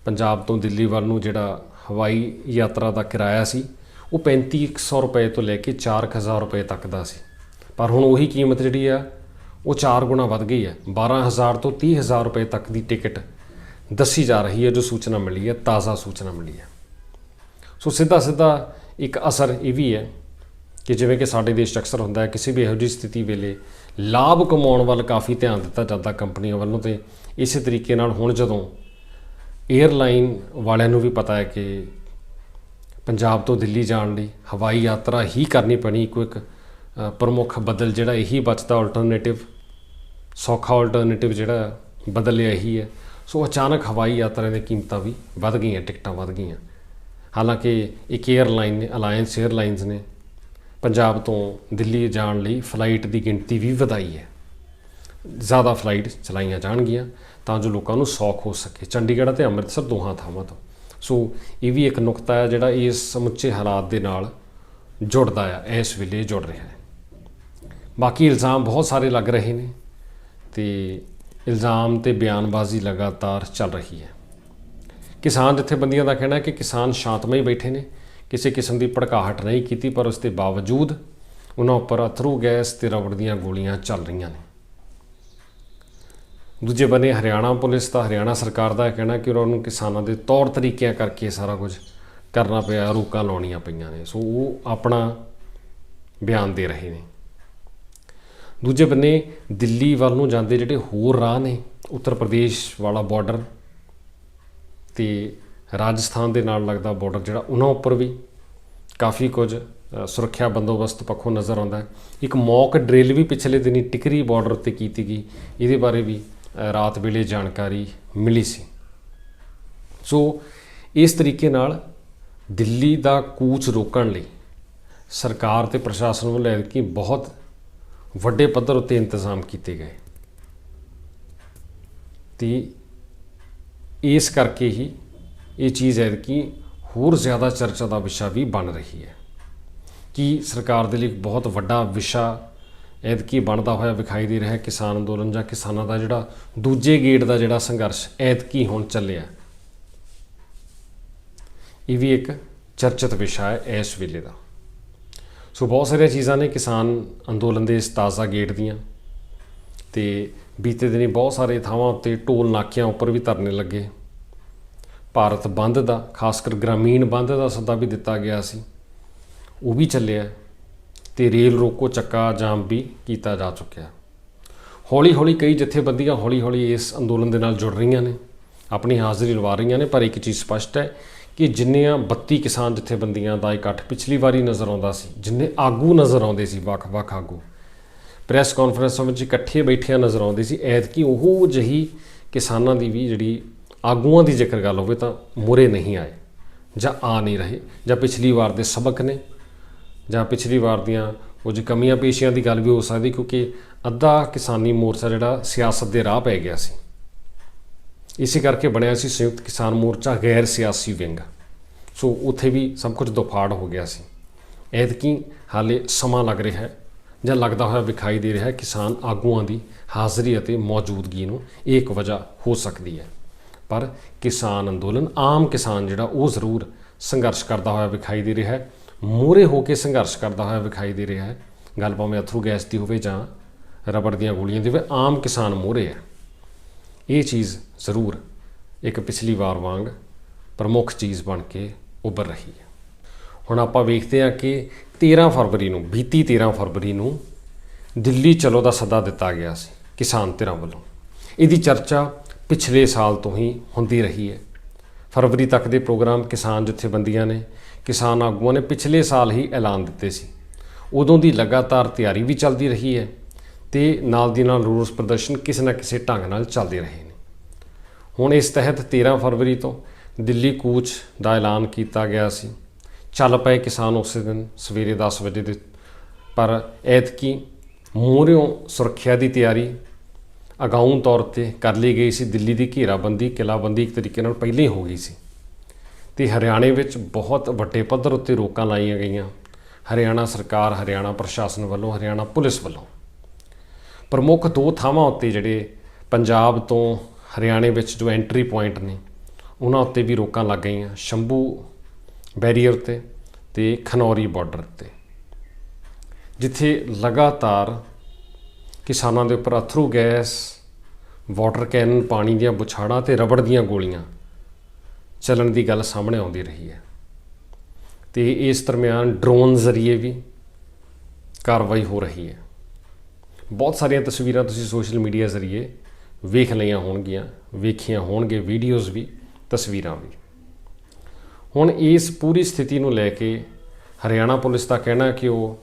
A: ਪੰਜਾਬ ਤੋਂ ਦਿੱਲੀ ਵੱਲ ਨੂੰ ਜਿਹੜਾ ਹਵਾਈ ਯਾਤਰਾ ਦਾ ਕਿਰਾਇਆ ਸੀ, ਉਹ 3500 ਰੁਪਏ ਤੋਂ ਲੈ ਕੇ 4000 ਰੁਪਏ ਤੱਕ ਦਾ ਸੀ। ਪਰ ਹੁਣ ਉਹੀ ਕੀਮਤ ਜਿਹੜੀ ਆ, ਉਹ 4 ਗੁਣਾ ਵੱਧ ਗਈ ਹੈ। 12000 ਤੋਂ 30000 ਰੁਪਏ ਤੱਕ ਦੀ ਟਿਕਟ ਦੱਸੀ ਜਾ ਰਹੀ ਹੈ, ਜੋ ਸੂਚਨਾ ਮਿਲੀ ਹੈ, ਤਾਜ਼ਾ ਸੂਚਨਾ ਮਿਲੀ ਹੈ। ਸੋ ਸਿੱਧਾ ਸਿੱਧਾ ਇੱਕ ਅਸਰ ਇਹ ਵੀ ਹੈ ਕਿ ਜਿਵੇਂ ਕਿ ਸਾਡੇ ਦੇਸ਼ 'ਚ ਅਕਸਰ ਹੁੰਦਾ ਹੈ, ਕਿਸੇ ਵੀ ਇਹੋ ਜਿਹੀ ਸਥਿਤੀ ਵੇਲੇ ਲਾਭ ਕਮਾਉਣ ਵੱਲ ਕਾਫੀ ਧਿਆਨ ਦਿੱਤਾ ਜਾਂਦਾ ਕੰਪਨੀਆਂ ਵੱਲੋਂ ਤੇ ਇਸੇ ਤਰੀਕੇ ਨਾਲ ਹੁਣ ਜਦੋਂ 에ਅਰਲਾਈਨ ਵਾਲਿਆਂ ਨੂੰ ਵੀ ਪਤਾ ਹੈ ਕਿ ਪੰਜਾਬ ਤੋਂ ਦਿੱਲੀ ਜਾਣ ਲਈ ਹਵਾਈ ਯਾਤਰਾ ਹੀ ਕਰਨੀ ਪੈਣੀ ਕੋਈ ਇੱਕ ਪ੍ਰਮੁੱਖ ਬਦਲ ਜਿਹੜਾ ਇਹੀ ਬਚਦਾ ਆਲਟਰਨੇਟਿਵ ਸੌਖਾ ਆਲਟਰਨੇਟਿਵ ਜਿਹੜਾ ਬਦਲਿਆ ਇਹੀ ਹੈ। ਸੋ ਅਚਾਨਕ ਹਵਾਈ ਯਾਤਰਾ ਦੀਆਂ ਕੀਮਤਾਂ ਵੀ ਵੱਧ ਗਈਆਂ, ਟਿਕਟਾਂ ਵੱਧ ਗਈਆਂ। ਹਾਲਾਂਕਿ ਇੱਕ 에ਅਰਲਾਈਨ ਨੇ ਅਲਾਈਅੰਸ 에ਅਰਲਾਈਨਸ ਨੇ ਪੰਜਾਬ ਤੋਂ ਦਿੱਲੀ ਜਾਣ ਲਈ ਫਲਾਈਟ ਦੀ ਗਿਣਤੀ ਵੀ ਵਧਾਈ ਹੈ। ਜ਼ਿਆਦਾ ਫਲਾਈਟ ਚਲਾਈਆਂ ਜਾਣਗੀਆਂ ਤਾਂ ਜੋ ਲੋਕਾਂ ਨੂੰ ਸੌਖ ਹੋ ਸਕੇ। ਚੰਡੀਗੜ੍ਹ ਅਤੇ ਅੰਮ੍ਰਿਤਸਰ ਦੋਹਾਂ ਥਾਵਾਂ ਤੋਂ। ਸੋ ਇਹ ਵੀ ਇੱਕ ਨੁਕਤਾ ਹੈ ਜਿਹੜਾ ਇਸ ਸਮੁੱਚੇ ਹਾਲਾਤ ਦੇ ਨਾਲ ਜੁੜਦਾ ਹੈ ਇਸ ਵੇਲੇ ਜੁੜ ਰਿਹਾ ਹੈ। ਬਾਕੀ ਇਲਜ਼ਾਮ ਬਹੁਤ ਸਾਰੇ ਲੱਗ ਰਹੇ ਨੇ ਤੇ ਇਲਜ਼ਾਮ ਤੇ ਬਿਆਨਬਾਜ਼ੀ ਲਗਾਤਾਰ ਚੱਲ ਰਹੀ ਹੈ। ਕਿਸਾਨ ਜਥੇਬੰਦੀਆਂ ਦਾ ਕਹਿਣਾ ਹੈ ਕਿ ਕਿਸਾਨ ਸ਼ਾਂਤਮਈ ਬੈਠੇ ਨੇ। ਕਿਸੇ ਕਿਸਮ ਦੀ ਭੜਕਾਹਟ ਨਹੀਂ ਕੀਤੀ, ਪਰ ਉਸ ਦੇ ਬਾਵਜੂਦ ਉਹਨਾਂ ਉੱਪਰ ਅਥਰੂ ਗੈਸ ਤੇ ਰਬੜ ਦੀਆਂ ਗੋਲੀਆਂ ਚੱਲ ਰਹੀਆਂ ਨੇ। ਦੂਜੇ ਬੰਨੇ ਹਰਿਆਣਾ ਪੁਲਿਸ ਦਾ ਹਰਿਆਣਾ ਸਰਕਾਰ ਦਾ ਕਹਿਣਾ ਕਿ ਉਹਨਾਂ ਨੂੰ ਕਿਸਾਨਾਂ ਦੇ ਤੌਰ ਤਰੀਕਿਆਂ ਕਰਕੇ ਸਾਰਾ ਕੁਝ ਕਰਨਾ ਪਿਆ, ਰੋਕਾਂ ਲਾਉਣੀਆਂ ਪਈਆਂ ਨੇ। ਸੋ ਉਹ ਆਪਣਾ ਬਿਆਨ ਦੇ ਰਹੇ ਨੇ। ਦੂਜੇ ਬੰਨੇ ਦਿੱਲੀ ਵੱਲ ਨੂੰ ਜਾਂਦੇ ਜਿਹੜੇ ਹੋਰ ਰਾਹ ਨੇ, ਉੱਤਰ ਪ੍ਰਦੇਸ਼ ਵਾਲਾ ਬਾਰਡਰ ਤੇ ਰਾਜਸਥਾਨ ਦੇ ਨਾਲ ਲੱਗਦਾ ਬਾਰਡਰ ਜਿਹੜਾ ਉਹਨਾਂ ਉੱਪਰ ਵੀ ਕਾਫੀ ਕੁਝ ਸੁਰੱਖਿਆ ਬੰਦੋਬਸਤ ਪੱਖੋਂ ਨਜ਼ਰ ਆਉਂਦਾ ਹੈ। ਇੱਕ ਮੌਕ ਡ੍ਰਿਲ ਵੀ ਪਿਛਲੇ ਦਿਨੀ ਟਿਕਰੀ ਬਾਰਡਰ ਉੱਤੇ ਕੀਤੀ ਗਈ। ਇਹਦੇ ਬਾਰੇ ਵੀ ਰਾਤ ਵੇਲੇ ਜਾਣਕਾਰੀ ਮਿਲੀ ਸੀ। ਸੋ ਇਸ ਤਰੀਕੇ ਨਾਲ ਦਿੱਲੀ ਦਾ ਕੂਚ ਰੋਕਣ ਲਈ ਸਰਕਾਰ ਤੇ ਪ੍ਰਸ਼ਾਸਨ ਵੱਲੋਂ ਐਤਕੀ ਬਹੁਤ ਵੱਡੇ ਪੱਧਰ ਉੱਤੇ ਇੰਤਜ਼ਾਮ ਕੀਤੇ ਗਏ। ਤੇ ਇਸ ਕਰਕੇ ਹੀ ਇਹ ਚੀਜ਼ ਐਤਕੀ ਹੋਰ ਜ਼ਿਆਦਾ ਚਰਚਾ ਦਾ ਵਿਸ਼ਾ ਵੀ ਬਣ ਰਹੀ ਹੈ ਕਿ ਸਰਕਾਰ ਦੇ ਲਈ ਬਹੁਤ ਵੱਡਾ ਵਿਸ਼ਾ ਐਤਕੀ ਬਣਦਾ ਹੋਇਆ ਵਿਖਾਈ ਦੇ ਰਿਹਾ ਕਿਸਾਨ ਅੰਦੋਲਨ ਜਾਂ ਕਿਸਾਨਾਂ ਦਾ ਜਿਹੜਾ ਦੂਜੇ ਗੇਟ ਦਾ ਜਿਹੜਾ ਸੰਘਰਸ਼ ਐਤਕੀ ਹੁਣ ਚੱਲਿਆ। ਇਹ ਵੀ ਇੱਕ ਚਰਚਿਤ ਵਿਸ਼ਾ ਹੈ ਇਸ ਵੇਲੇ ਦਾ। ਸੋ ਬਹੁਤ ਸਾਰੀਆਂ ਚੀਜ਼ਾਂ ਨੇ ਕਿਸਾਨ ਅੰਦੋਲਨ ਦੇ ਇਸ ਤਾਜ਼ਾ ਗੇਟ ਦੀਆਂ ਤੇ ਬੀਤੇ ਦਿਨੀ ਬਹੁਤ ਸਾਰੇ ਥਾਵਾਂ ਉੱਤੇ ਟੋਲ ਨਾਕਿਆਂ ਉੱਪਰ ਵੀ ਧਰਨੇ ਲੱਗੇ। ਭਾਰਤ ਬੰਦ ਦਾ, ਖਾਸ ਕਰ ਗ੍ਰਾਮੀਣ ਬੰਦ ਦਾ ਸੱਦਾ ਵੀ ਦਿੱਤਾ ਗਿਆ ਸੀ। ਉਹ ਵੀ ਚੱਲਿਆ ਤੇ ਰੇਲ ਰੋਕੋ ਚੱਕਾ ਜਾਮ ਵੀ ਕੀਤਾ ਜਾ ਚੁੱਕਿਆ। ਹੌਲੀ ਹੌਲੀ ਕਈ ਜਥੇਬੰਦੀਆਂ ਹੌਲੀ ਹੌਲੀ ਇਸ ਅੰਦੋਲਨ ਦੇ ਨਾਲ ਜੁੜ ਰਹੀਆਂ ਨੇ, ਆਪਣੀ ਹਾਜ਼ਰੀ ਲਵਾ ਰਹੀਆਂ ਨੇ, ਪਰ ਇੱਕ ਚੀਜ਼ ਸਪਸ਼ਟ ਹੈ ਕਿ ਜਿੰਨੀਆਂ 32 ਕਿਸਾਨ ਜਥੇਬੰਦੀਆਂ ਦਾ ਇਕੱਠ ਪਿਛਲੀ ਵਾਰੀ ਨਜ਼ਰ ਆਉਂਦਾ ਸੀ, ਜਿੰਨੇ ਆਗੂ ਨਜ਼ਰ ਆਉਂਦੇ ਸੀ, ਵੱਖ-ਵੱਖ ਆਗੂ। ਪ੍ਰੈਸ ਕਾਨਫਰੰਸਾਂ ਵਿੱਚ ਇਕੱਠੇ ਬੈਠਿਆਂ ਨਜ਼ਰ ਆਉਂਦੇ ਸੀ, ਐਤਕੀ ਉਹ ਜਹੀ ਕਿਸਾਨਾਂ ਦੀ ਵੀ ਜਿਹੜੀ ਆਗੂਆਂ ਦੀ ਜੇਕਰ ਗੱਲ ਹੋਵੇ ਤਾਂ ਮੁਰੇ ਨਹੀਂ ਆਏ, ਜਾਂ ਆ ਨਹੀਂ ਰਹੇ, ਜਾਂ ਪਿਛਲੀ ਵਾਰ ਦੇ ਸਬਕ ਨੇ, ਜਾਂ ਪਿਛਲੀ ਵਾਰ ਦੀਆਂ ਕੁਝ ਕਮੀਆਂ ਪੇਸ਼ੀਆਂ ਦੀ ਗੱਲ ਵੀ ਹੋ ਸਕਦੀ ਕਿਉਂਕਿ ਅੱਧਾ ਕਿਸਾਨੀ ਮੋਰਚਾ ਜਿਹੜਾ ਸਿਆਸਤ ਦੇ ਰਾਹ ਪੈ ਗਿਆ ਸੀ। ਇਸੇ ਕਰਕੇ ਬਣਿਆ ਸੀ ਸੰਯੁਕਤ ਕਿਸਾਨ ਮੋਰਚਾ ਗੈਰ ਸਿਆਸੀ ਵਿੰਗ। ਸੋ ਉੱਥੇ ਵੀ ਸਭ ਕੁਝ ਦੁਫਾੜ ਹੋ ਗਿਆ ਸੀ। ਐਤਕੀ ਹਾਲੇ ਸਮਾਂ ਲੱਗ ਰਿਹਾ ਹੈ। ਜਾਂ ਲੱਗਦਾ ਹੋਇਆ ਵਿਖਾਈ ਦੇ ਰਿਹਾ ਕਿਸਾਨ ਆਗੂਆਂ ਦੀ ਹਾਜ਼ਰੀ ਅਤੇ ਮੌਜੂਦਗੀ ਨੂੰ ਇਹ ਇੱਕ ਵਜ੍ਹਾ ਹੋ ਸਕਦੀ ਹੈ। ਪਰ ਕਿਸਾਨ ਅੰਦੋਲਨ ਆਮ ਕਿਸਾਨ ਜਿਹੜਾ ਉਹ ਜ਼ਰੂਰ ਸੰਘਰਸ਼ ਕਰਦਾ ਹੋਇਆ ਵਿਖਾਈ ਦੇ ਰਿਹਾ ਹੈ। ਮੂਹਰੇ ਹੋ ਕੇ ਸੰਘਰਸ਼ ਕਰਦਾ ਹੋਇਆ ਵਿਖਾਈ ਦੇ ਰਿਹਾ ਹੈ। ਗੱਲ ਭਾਵੇਂ ਅਥਰੂ ਗੈਸ ਦੀ ਹੋਵੇ ਜਾਂ ਰਬੜ ਦੀਆਂ ਗੋਲੀਆਂ ਦੀ ਹੋਵੇ, ਆਮ ਕਿਸਾਨ ਮੂਹਰੇ ਹੈ। ਇਹ ਚੀਜ਼ ਜ਼ਰੂਰ ਇੱਕ ਪਿਛਲੀ ਵਾਰ ਵਾਂਗ ਪ੍ਰਮੁੱਖ ਚੀਜ਼ ਬਣ ਕੇ ਉੱਭਰ ਰਹੀ ਹੈ। ਹੁਣ ਆਪਾਂ ਵੇਖਦੇ ਹਾਂ ਕਿ 13 ਫਰਵਰੀ ਨੂੰ, ਬੀਤੀ 13 ਫਰਵਰੀ ਨੂੰ ਦਿੱਲੀ ਚਲੋ ਦਾ ਸੱਦਾ ਦਿੱਤਾ ਗਿਆ ਸੀ ਕਿਸਾਨ ਧਿਰਾਂ ਵੱਲੋਂ। ਇਹਦੀ ਚਰਚਾ ਪਿਛਲੇ ਸਾਲ ਤੋਂ ਹੀ ਹੁੰਦੀ ਰਹੀ ਹੈ। ਫਰਵਰੀ ਤੱਕ ਦੇ ਪ੍ਰੋਗਰਾਮ ਕਿਸਾਨ ਜਥੇਬੰਦੀਆਂ ਨੇ, ਕਿਸਾਨ ਆਗੂਆਂ ਨੇ ਪਿਛਲੇ ਸਾਲ ਹੀ ਐਲਾਨ ਦਿੱਤੇ ਸੀ। ਉਦੋਂ ਦੀ ਲਗਾਤਾਰ ਤਿਆਰੀ ਵੀ ਚੱਲਦੀ ਰਹੀ ਹੈ ਤੇ ਨਾਲ ਦੀ ਨਾਲ ਰੋਸ ਪ੍ਰਦਰਸ਼ਨ ਕਿਸੇ ਨਾ ਕਿਸੇ ਢੰਗ ਨਾਲ ਚੱਲਦੇ ਰਹੇ ਨੇ। ਹੁਣ ਇਸ ਤਹਿਤ 13 ਫਰਵਰੀ ਤੋਂ ਦਿੱਲੀ ਕੂਚ ਦਾ ਐਲਾਨ ਕੀਤਾ ਗਿਆ ਸੀ। ਚੱਲ ਪਏ ਕਿਸਾਨ ਉਸੇ ਦਿਨ ਸਵੇਰੇ 10 ਵਜੇ ਦੇ, ਪਰ ਐਤਕੀ ਮੂਹਰਿਓਂ ਸੁਰੱਖਿਆ ਦੀ ਤਿਆਰੀ ਅਗਾਊਂ ਤੌਰ ਤੇ ਕਰ ਲਈ ਗਈ ਸੀ। ਦਿੱਲੀ ਦੀ ਘੇਰਾਬੰਦੀ, ਕਿਲਾਬੰਦੀ ਇੱਕ ਤਰੀਕੇ ਨਾਲ ਪਹਿਲਾਂ ਹੀ ਹੋ ਗਈ ਸੀ ਤੇ ਹਰਿਆਣੇ ਵਿੱਚ ਬਹੁਤ ਵੱਡੇ ਪੱਧਰ ਉੱਤੇ ਰੋਕਾਂ ਲਾਈਆਂ ਗਈਆਂ। ਹਰਿਆਣਾ ਸਰਕਾਰ, ਹਰਿਆਣਾ ਪ੍ਰਸ਼ਾਸਨ ਵੱਲੋਂ, ਹਰਿਆਣਾ ਪੁਲਿਸ ਵੱਲੋਂ। ਪ੍ਰਮੁੱਖ ਦੋ ਥਾਵਾਂ ਉੱਤੇ ਜਿਹੜੇ ਪੰਜਾਬ ਤੋਂ ਹਰਿਆਣੇ ਵਿੱਚ ਜੋ ਐਂਟਰੀ ਪੁਆਇੰਟ ਨੇ, ਉਹਨਾਂ ਉੱਤੇ ਵੀ ਰੋਕਾਂ ਲੱਗ ਗਈਆਂ। ਸ਼ੰਭੂ ਬੈਰੀਅਰ ਤੇ ਤੇ ਖਨੌਰੀ ਬਾਰਡਰ ਤੇ। ਜਿੱਥੇ ਲਗਾਤਾਰ ਕਿਸਾਨਾਂ ਦੇ ਉੱਪਰ ਅਥਰੂ ਗੈਸ, ਵਾਟਰ ਕੈਨਨ ਪਾਣੀ ਦੀਆਂ ਬੁਛਾੜਾਂ ਤੇ ਰਬੜ ਦੀਆਂ ਗੋਲੀਆਂ ਚੱਲਣ ਦੀ ਗੱਲ ਸਾਹਮਣੇ ਆਉਂਦੀ ਰਹੀ ਹੈ। ਤੇ ਇਸ ਦਰਮਿਆਨ ਡਰੋਨ ਜ਼ਰੀਏ ਵੀ ਕਾਰਵਾਈ ਹੋ ਰਹੀ ਹੈ। ਬਹੁਤ ਸਾਰੀਆਂ ਤਸਵੀਰਾਂ ਤੁਸੀਂ ਸੋਸ਼ਲ ਮੀਡੀਆ ਜ਼ਰੀਏ ਵੇਖ ਲਈਆਂ ਹੋਣਗੀਆਂ, ਵੇਖੀਆਂ ਹੋਣਗੇ, ਵੀਡੀਓਜ਼ ਵੀ, ਤਸਵੀਰਾਂ ਵੀ। ਹੁਣ ਇਸ ਪੂਰੀ ਸਥਿਤੀ ਨੂੰ ਲੈ ਕੇ ਹਰਿਆਣਾ ਪੁਲਿਸ ਦਾ ਕਹਿਣਾ ਕਿ ਉਹ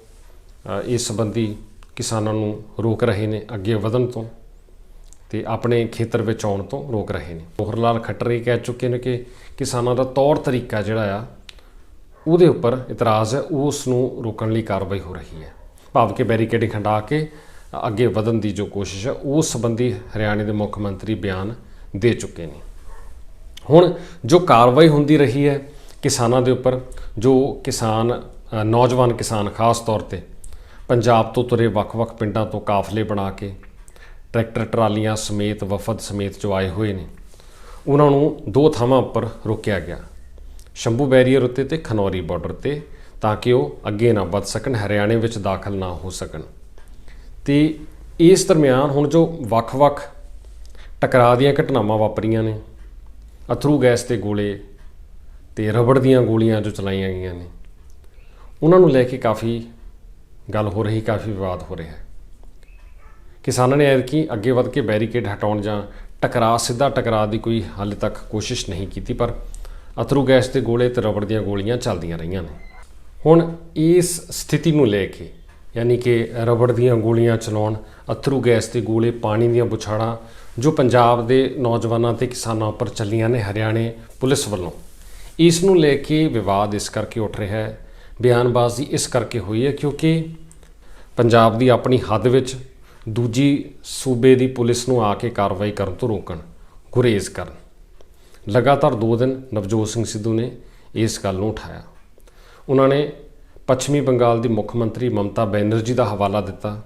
A: ਇਸ ਸੰਬੰਧੀ ਕਿਸਾਨਾਂ ਨੂੰ ਰੋਕ ਰਹੇ ਨੇ, ਅੱਗੇ ਵਧਣ ਤੋਂ ਤੇ ਆਪਣੇ ਖੇਤਰ ਵਿੱਚ ਆਉਣ ਤੋਂ ਰੋਕ ਰਹੇ ਨੇ। ਮੋਹਰ ਲਾਲ ਖੱਟਰ ਇਹ ਕਹਿ ਚੁੱਕੇ ਨੇ ਕਿ ਕਿਸਾਨਾਂ ਦਾ ਤੌਰ ਤਰੀਕਾ ਜਿਹੜਾ ਆ, ਉਹਦੇ ਉੱਪਰ ਇਤਰਾਜ਼ ਹੈ, ਉਸ ਨੂੰ ਰੋਕਣ ਲਈ ਕਾਰਵਾਈ ਹੋ ਰਹੀ ਹੈ। ਭਾਵ ਕਿ ਬੈਰੀਕੇਡਿੰਗ ਹਟਾ ਕੇ ਅੱਗੇ ਵਧਣ ਦੀ ਜੋ ਕੋਸ਼ਿਸ਼ ਹੈ, ਉਸ ਸੰਬੰਧੀ ਹਰਿਆਣੇ ਦੇ ਮੁੱਖ ਮੰਤਰੀ ਬਿਆਨ ਦੇ ਚੁੱਕੇ ਨੇ। ਹੁਣ ਜੋ ਕਾਰਵਾਈ ਹੁੰਦੀ ਰਹੀ ਹੈ ਕਿਸਾਨਾਂ ਦੇ ਉੱਪਰ, ਜੋ ਕਿਸਾਨ ਨੌਜਵਾਨ ਕਿਸਾਨ ਖਾਸ ਤੌਰ ਤੇ ਪੰਜਾਬ ਤੋਂ ਤੁਰੇ ਵੱਖ-ਵੱਖ ਪਿੰਡਾਂ ਤੋਂ ਕਾਫਲੇ ਬਣਾ ਕੇ ਟਰੈਕਟਰ, ਟਰਾਲੀਆਂ ਸਮੇਤ, ਵਫਦ ਸਮੇਤ ਜੋ ਆਏ ਹੋਏ ਨੇ, ਉਹਨਾਂ ਨੂੰ ਦੋ ਥਾਵਾਂ ਉੱਪਰ ਰੋਕਿਆ ਗਿਆ। ਸ਼ੰਭੂ ਬੈਰੀਅਰ ਉੱਤੇ ਤੇ ਖਨੌਰੀ ਬਾਰਡਰ ਤੇ, ਤਾਂ ਕਿ ਉਹ ਅੱਗੇ ਨਾ ਵੱਧ ਸਕਣ, ਹਰਿਆਣੇ ਵਿੱਚ ਦਾਖਲ ਨਾ ਹੋ ਸਕਣ। ਤੇ ਇਸ ਦਰਮਿਆਨ ਹੁਣ ਜੋ ਵੱਖ-ਵੱਖ ਟਕਰਾਅ ਦੀਆਂ ਘਟਨਾਵਾਂ ਵਾਪਰੀਆਂ ਨੇ, ਅਥਰੂ ਗੈਸ ਤੇ ਗੋਲੇ ਤੇ ਰਬੜ ਦੀਆਂ ਗੋਲੀਆਂ ਜੋ ਚਲਾਈਆਂ ਗਈਆਂ ਨੇ। ਉਹਨਾਂ ਨੂੰ ਲੈ ਕੇ ਕਾਫੀ ਗੱਲ ਹੋ ਰਹੀ, ਕਾਫੀ ਵਿਵਾਦ ਹੋ ਰਿਹਾ ਹੈ। ਕਿਸਾਨਾਂ ਨੇ ਐਤਕੀ ਅੱਗੇ ਵੱਧ ਕੇ ਬੈਰੀਕੇਡ ਹਟਾਉਣ ਜਾਂ ਟਕਰਾਅ ਸਿੱਧਾ ਟਕਰਾਅ ਦੀ ਕੋਈ ਹਾਲੇ ਤੱਕ ਕੋਸ਼ਿਸ਼ ਨਹੀਂ ਕੀਤੀ, ਪਰ ਅਥਰੂ ਗੈਸ ਦੇ ਗੋਲੇ ਤੇ ਰਬੜ ਦੀਆਂ ਗੋਲੀਆਂ ਚੱਲਦੀਆਂ ਰਹੀਆਂ ਨੇ। ਹੁਣ ਇਸ ਸਥਿਤੀ ਨੂੰ ਲੈ ਕੇ, ਯਾਨੀ ਕਿ ਰਬੜ ਦੀਆਂ ਗੋਲੀਆਂ ਚਲਾਉਣ, ਅਥਰੂ ਗੈਸ ਦੇ ਗੋਲੇ, ਪਾਣੀ ਦੀਆਂ ਬੁਛਾੜਾਂ ਜੋ ਪੰਜਾਬ ਦੇ ਨੌਜਵਾਨਾਂ ਤੇ ਕਿਸਾਨਾਂ ਉੱਪਰ ਚੱਲੀਆਂ ਨੇ, ਹਰਿਆਣੇ ਪੁਲਿਸ ਵੱਲੋਂ ਇਸ ਨੂੰ ਲੈ ਕੇ ਵਿਵਾਦ ਇਸ ਕਰਕੇ ਉੱਠ ਰਿਹਾ ਹੈ, ਬਿਆਨਬਾਜ਼ੀ ਇਸ ਕਰਕੇ ਹੋਈ ਹੈ ਕਿਉਂਕਿ ਪੰਜਾਬ ਦੀ ਆਪਣੀ ਹੱਦ ਵਿੱਚ ਦੂਜੀ ਸੂਬੇ ਦੀ ਪੁਲਿਸ ਨੂੰ ਆ ਕੇ ਕਾਰਵਾਈ ਕਰਨ ਤੋਂ ਰੋਕਣ, ਗੁਰੇਜ਼ ਕਰਨ। ਲਗਾਤਾਰ 2 ਦਿਨ ਨਵਜੋਤ ਸਿੰਘ ਸਿੱਧੂ ਨੇ ਇਸ ਗੱਲ ਨੂੰ ਉਠਾਇਆ। ਉਹਨਾਂ ਨੇ ਪੱਛਮੀ ਬੰਗਾਲ ਦੀ ਮੁੱਖ ਮੰਤਰੀ ਮਮਤਾ ਬੈਨਰਜੀ ਦਾ ਹਵਾਲਾ ਦਿੱਤਾ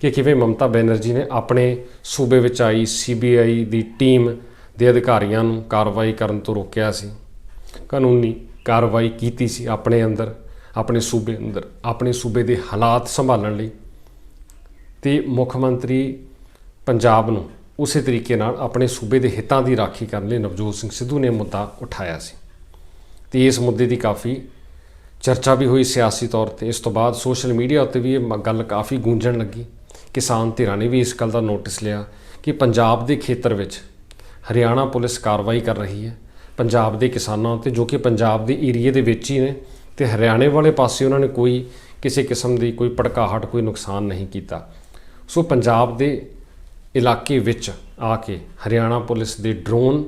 A: ਕਿ ਕਿਵੇਂ ਮਮਤਾ ਬੈਨਰਜੀ ਨੇ ਆਪਣੇ ਸੂਬੇ ਵਿੱਚ ਆਈ ਸੀਬੀਆਈ ਦੀ ਟੀਮ ਦੇ ਅਧਿਕਾਰੀਆਂ ਨੂੰ ਕਾਰਵਾਈ ਕਰਨ ਤੋਂ ਰੋਕਿਆ ਸੀ। ਕਾਨੂੰਨੀ ਕਾਰਵਾਈ ਕੀਤੀ ਸੀ ਆਪਣੇ ਅੰਦਰ, ਆਪਣੇ ਸੂਬੇ ਅੰਦਰ, ਆਪਣੇ ਸੂਬੇ ਦੇ ਹਾਲਾਤ ਸੰਭਾਲਣ ਲਈ। ਤੇ ਮੁੱਖ ਮੰਤਰੀ ਪੰਜਾਬ ਨੂੰ ਉਸੇ ਤਰੀਕੇ ਨਾਲ ਆਪਣੇ ਸੂਬੇ ਦੇ ਹਿੱਤਾਂ ਦੀ ਰਾਖੀ ਕਰਨ ਲਈ ਨਵਜੋਤ ਸਿੰਘ ਸਿੱਧੂ ਨੇ ਮੁੱਦਾ ਉਠਾਇਆ ਸੀ। ਤੇ ਇਸ ਮੁੱਦੇ ਦੀ ਕਾਫੀ ਚਰਚਾ ਵੀ ਹੋਈ ਸਿਆਸੀ ਤੌਰ ਤੇ। ਇਸ ਤੋਂ ਬਾਅਦ ਸੋਸ਼ਲ ਮੀਡੀਆ ਉੱਤੇ ਵੀ ਇਹ ਮ- ਗੱਲ ਕਾਫੀ ਗੂੰਜਣ ਲੱਗੀ। ਕਿਸਾਨ ਧਿਰਾਂ ਨੇ ਵੀ ਇਸ ਗੱਲ ਦਾ ਨੋਟਿਸ ਲਿਆ ਕਿ ਪੰਜਾਬ ਦੇ ਖੇਤਰ ਵਿੱਚ ਹਰਿਆਣਾ ਪੁਲਿਸ ਕਾਰਵਾਈ ਕਰ ਰਹੀ ਹੈ। ਪੰਜਾਬ ਦੇ ਕਿਸਾਨਾਂ 'ਤੇ, ਜੋ ਕਿ ਪੰਜਾਬ ਦੇ ਏਰੀਏ ਦੇ ਵਿੱਚ ਹੀ ਨੇ ਤੇ ਹਰਿਆਣੇ ਵਾਲੇ ਪਾਸੇ ਉਹਨਾਂ ਨੇ ਕੋਈ ਕਿਸੇ ਕਿਸਮ ਦੀ ਕੋਈ ਭੜਕਾਹਟ, ਕੋਈ ਨੁਕਸਾਨ ਨਹੀਂ ਕੀਤਾ। ਸੋ ਪੰਜਾਬ ਦੇ ਇਲਾਕੇ ਵਿੱਚ ਆ ਕੇ ਹਰਿਆਣਾ ਪੁਲਿਸ ਦੇ ਡਰੋਨ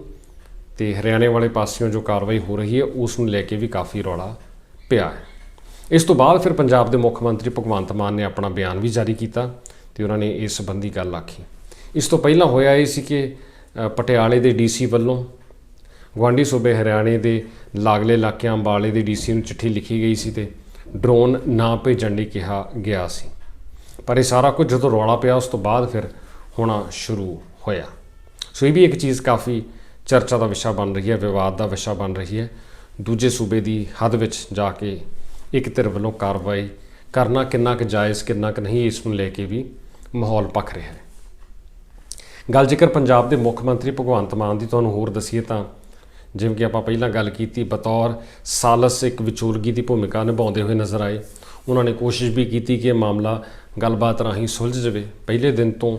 A: ਤੇ ਹਰਿਆਣੇ ਵਾਲੇ ਪਾਸਿਓਂ ਜੋ ਕਾਰਵਾਈ ਹੋ ਰਹੀ ਹੈ, ਉਸ ਨੂੰ ਲੈ ਕੇ ਵੀ ਕਾਫੀ ਰੌਲਾ ਪਿਆ ਹੈ। ਇਸ ਤੋਂ ਬਾਅਦ ਫਿਰ ਪੰਜਾਬ ਦੇ ਮੁੱਖ ਮੰਤਰੀ ਭਗਵੰਤ ਮਾਨ ਨੇ ਆਪਣਾ ਬਿਆਨ ਵੀ ਜਾਰੀ ਕੀਤਾ ਤੇ ਉਹਨਾਂ ਨੇ ਇਸ ਸੰਬੰਧੀ ਗੱਲ ਆਖੀ। ਇਸ ਤੋਂ ਪਹਿਲਾਂ ਹੋਇਆ ਇਹ ਸੀ ਕਿ ਪਟਿਆਲੇ ਦੇ ਡੀਸੀ ਵੱਲੋਂ ਗੁਆਂਢੀ ਸੂਬੇ ਹਰਿਆਣੇ ਦੇ ਲਾਗਲੇ ਇਲਾਕਿਆਂ ਅੰਬਾਲੇ ਦੇ ਡੀਸੀ ਨੂੰ ਚਿੱਠੀ ਲਿਖੀ ਗਈ ਸੀ ਤੇ ਡਰੋਨ ਨਾ ਭੇਜਣ ਲਈ ਕਿਹਾ ਗਿਆ ਸੀ। ਪਰ ਇਹ ਸਾਰਾ ਕੁਝ ਜਦੋਂ ਰੌਲਾ ਪਿਆ, ਉਸ ਤੋਂ ਬਾਅਦ ਫਿਰ ਹੋਣਾ ਸ਼ੁਰੂ ਹੋਇਆ। ਸੋ ਇਹ ਵੀ ਇੱਕ ਚੀਜ਼ ਕਾਫੀ ਚਰਚਾ ਦਾ ਵਿਸ਼ਾ ਬਣ ਰਹੀ ਹੈ, ਵਿਵਾਦ ਦਾ ਵਿਸ਼ਾ ਬਣ ਰਹੀ ਹੈ। ਦੂਜੇ ਸੂਬੇ ਦੀ ਹੱਦ ਵਿੱਚ ਜਾ ਕੇ ਇੱਕ ਧਿਰ ਵੱਲੋਂ ਕਾਰਵਾਈ ਕਰਨਾ ਕਿੰਨਾ ਕੁ ਜਾਇਜ਼, ਕਿੰਨਾ ਕੁ ਨਹੀਂ, ਇਸ ਨੂੰ ਲੈ ਕੇ ਵੀ ਮਾਹੌਲ ਪੱਖ ਰਿਹਾ ਹੈ। ਗੱਲ ਜੇਕਰ ਪੰਜਾਬ ਦੇ ਮੁੱਖ ਮੰਤਰੀ ਭਗਵੰਤ ਮਾਨ ਦੀ ਤੁਹਾਨੂੰ ਹੋਰ ਦਸੀਏ ਤਾਂ ਜਿਵੇਂ ਕਿ ਆਪਾਂ ਪਹਿਲਾਂ ਗੱਲ ਕੀਤੀ, ਬਤੌਰ ਸਾਲਸ ਇੱਕ ਵਿਚੋਲਗੀ ਦੀ ਭੂਮਿਕਾ ਨਿਭਾਉਂਦੇ ਹੋਏ ਨਜ਼ਰ ਆਏ। ਉਹਨਾਂ ਨੇ ਕੋਸ਼ਿਸ਼ ਵੀ ਕੀਤੀ ਕਿ ਇਹ ਮਾਮਲਾ ਗੱਲਬਾਤ ਰਾਹੀਂ ਸੁਲਝ ਜਾਵੇ। ਪਹਿਲੇ ਦਿਨ ਤੋਂ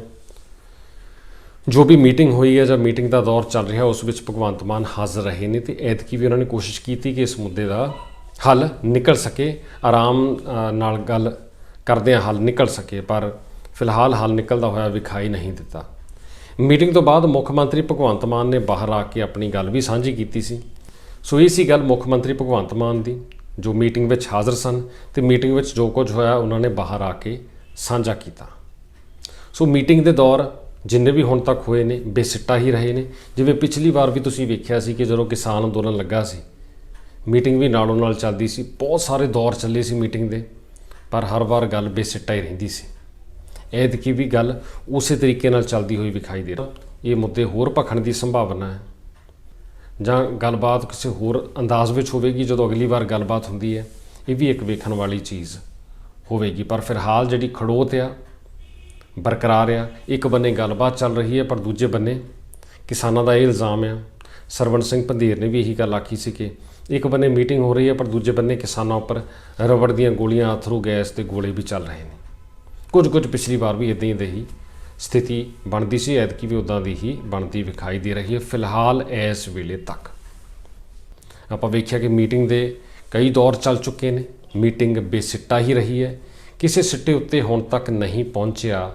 A: ਜੋ ਵੀ ਮੀਟਿੰਗ ਹੋਈ ਹੈ ਜਾਂ ਮੀਟਿੰਗ ਦਾ ਦੌਰ ਚੱਲ ਰਿਹਾ, ਉਸ ਵਿੱਚ ਭਗਵੰਤ ਮਾਨ ਹਾਜ਼ਰ ਰਹੇ ਨੇ ਤੇ ਐਤਕੀ ਵੀ ਉਹਨਾਂ ਨੇ ਕੋਸ਼ਿਸ਼ ਕੀਤੀ ਕਿ ਇਸ ਮੁੱਦੇ ਦਾ ਹੱਲ ਨਿਕਲ ਸਕੇ, ਆਰਾਮ ਨਾਲ ਗੱਲ ਕਰਦਿਆਂ ਹੱਲ ਨਿਕਲ ਸਕੇ, ਪਰ ਫਿਲਹਾਲ ਹੱਲ ਨਿਕਲਦਾ ਹੋਇਆ ਵਿਖਾਈ ਨਹੀਂ ਦਿੱਤਾ। ਮੀਟਿੰਗ ਤੋਂ ਬਾਅਦ ਮੁੱਖ ਮੰਤਰੀ ਭਗਵੰਤ ਮਾਨ ਨੇ ਬਾਹਰ ਆ ਕੇ ਆਪਣੀ ਗੱਲ ਵੀ ਸਾਂਝੀ ਕੀਤੀ ਸੀ। ਸੋ ਇਹ ਸੀ ਗੱਲ ਮੁੱਖ ਮੰਤਰੀ ਭਗਵੰਤ ਮਾਨ ਦੀ, ਜੋ ਮੀਟਿੰਗ ਵਿੱਚ ਹਾਜ਼ਰ ਸਨ ਤੇ ਮੀਟਿੰਗ ਵਿੱਚ ਜੋ ਕੁਝ ਹੋਇਆ ਉਹਨਾਂ ਨੇ ਬਾਹਰ ਆ ਕੇ ਸਾਂਝਾ ਕੀਤਾ। ਸੋ ਮੀਟਿੰਗ ਦੇ ਦੌਰ ਜਿੰਨੇ ਵੀ ਹੁਣ ਤੱਕ ਹੋਏ ਨੇ, ਬੇਸਿੱਟਾ ਹੀ ਰਹੇ ਨੇ। ਜਿਵੇਂ ਪਿਛਲੀ ਵਾਰ ਵੀ ਤੁਸੀਂ ਵੇਖਿਆ ਸੀ ਕਿ ਜਦੋਂ ਕਿਸਾਨ ਅੰਦੋਲਨ ਲੱਗਾ ਸੀ, ਮੀਟਿੰਗ ਵੀ ਨਾਲੋਂ ਨਾਲ ਚੱਲਦੀ ਸੀ, ਬਹੁਤ ਸਾਰੇ ਦੌਰ ਚੱਲੇ ਸੀ ਮੀਟਿੰਗ ਦੇ, ਪਰ ਹਰ ਵਾਰ ਗੱਲ ਬੇਸਿੱਟਾ ਹੀ ਰਹਿੰਦੀ ਸੀ। ਐਤਕੀ ਵੀ ਗੱਲ ਉਸੇ ਤਰੀਕੇ ਨਾਲ ਚੱਲਦੀ ਹੋਈ ਵਿਖਾਈ ਦੇ ਰਹੀ ਇਹ ਮੁੱਦੇ ਹੋਰ ਭਖਣ ਦੀ ਸੰਭਾਵਨਾ ਹੈ। ਜਾਂ ਗੱਲਬਾਤ ਕਿਸੇ ਹੋਰ ਅੰਦਾਜ਼ ਵਿੱਚ ਹੋਵੇਗੀ ਜਦੋਂ ਅਗਲੀ ਵਾਰ ਗੱਲਬਾਤ ਹੁੰਦੀ ਹੈ। ਇਹ ਵੀ ਇੱਕ ਵੇਖਣ ਵਾਲੀ ਚੀਜ਼ ਹੋਵੇਗੀ। ਪਰ ਫਿਲਹਾਲ ਜਿਹੜੀ ਖੜੋਤ ਆ, ਬਰਕਰਾਰ ਆ, ਇੱਕ ਬੰਨੇ ਗੱਲਬਾਤ ਚੱਲ ਰਹੀ ਹੈ, ਪਰ ਦੂਜੇ ਬੰਨੇ ਕਿਸਾਨਾਂ ਦਾ ਇਹ ਇਲਜ਼ਾਮ ਆ। ਸਰਵਣ ਸਿੰਘ ਪੰਧੀਰ ਨੇ ਵੀ ਇਹੀ ਗੱਲ ਆਖੀ ਸੀ ਕਿ ਇੱਕ ਬੰਨੇ ਮੀਟਿੰਗ ਹੋ ਰਹੀ ਹੈ, ਪਰ ਦੂਜੇ ਬੰਨੇ ਕਿਸਾਨਾਂ ਉੱਪਰ ਰਬੜ ਦੀਆਂ ਗੋਲੀਆਂ ਅਥਰੂ ਗੈਸ ਤੇ ਗੋਲੇ ਵੀ ਚੱਲ ਰਹੇ ਨੇ। ਕੁਝ ਕੁਝ ਪਿਛਲੀ ਵਾਰ ਵੀ ਇਦਾਂ ਹੀ ਦੇ ਹੀ ਸਥਿਤੀ ਬਣਦੀ ਸੀ, ਐਤਕੀ ਵੀ ਉਦਾਂ ਦੀ ਹੀ ਬਣਦੀ ਵਿਖਾਈ ਦੇ ਰਹੀ ਹੈ ਫਿਲਹਾਲ ਇਸ ਵੇਲੇ ਤੱਕ। ਆਪਾਂ ਵੇਖਿਆ ਕਿ ਮੀਟਿੰਗ ਦੇ ਕਈ ਦੌਰ ਚੱਲ ਚੁੱਕੇ ਨੇ, ਮੀਟਿੰਗ ਬੇਸਿੱਟਾ ਹੀ ਰਹੀ ਹੈ, ਕਿਸੇ ਸਿੱਟੇ ਉੱਤੇ ਹੁਣ ਤੱਕ ਨਹੀਂ ਪਹੁੰਚਿਆ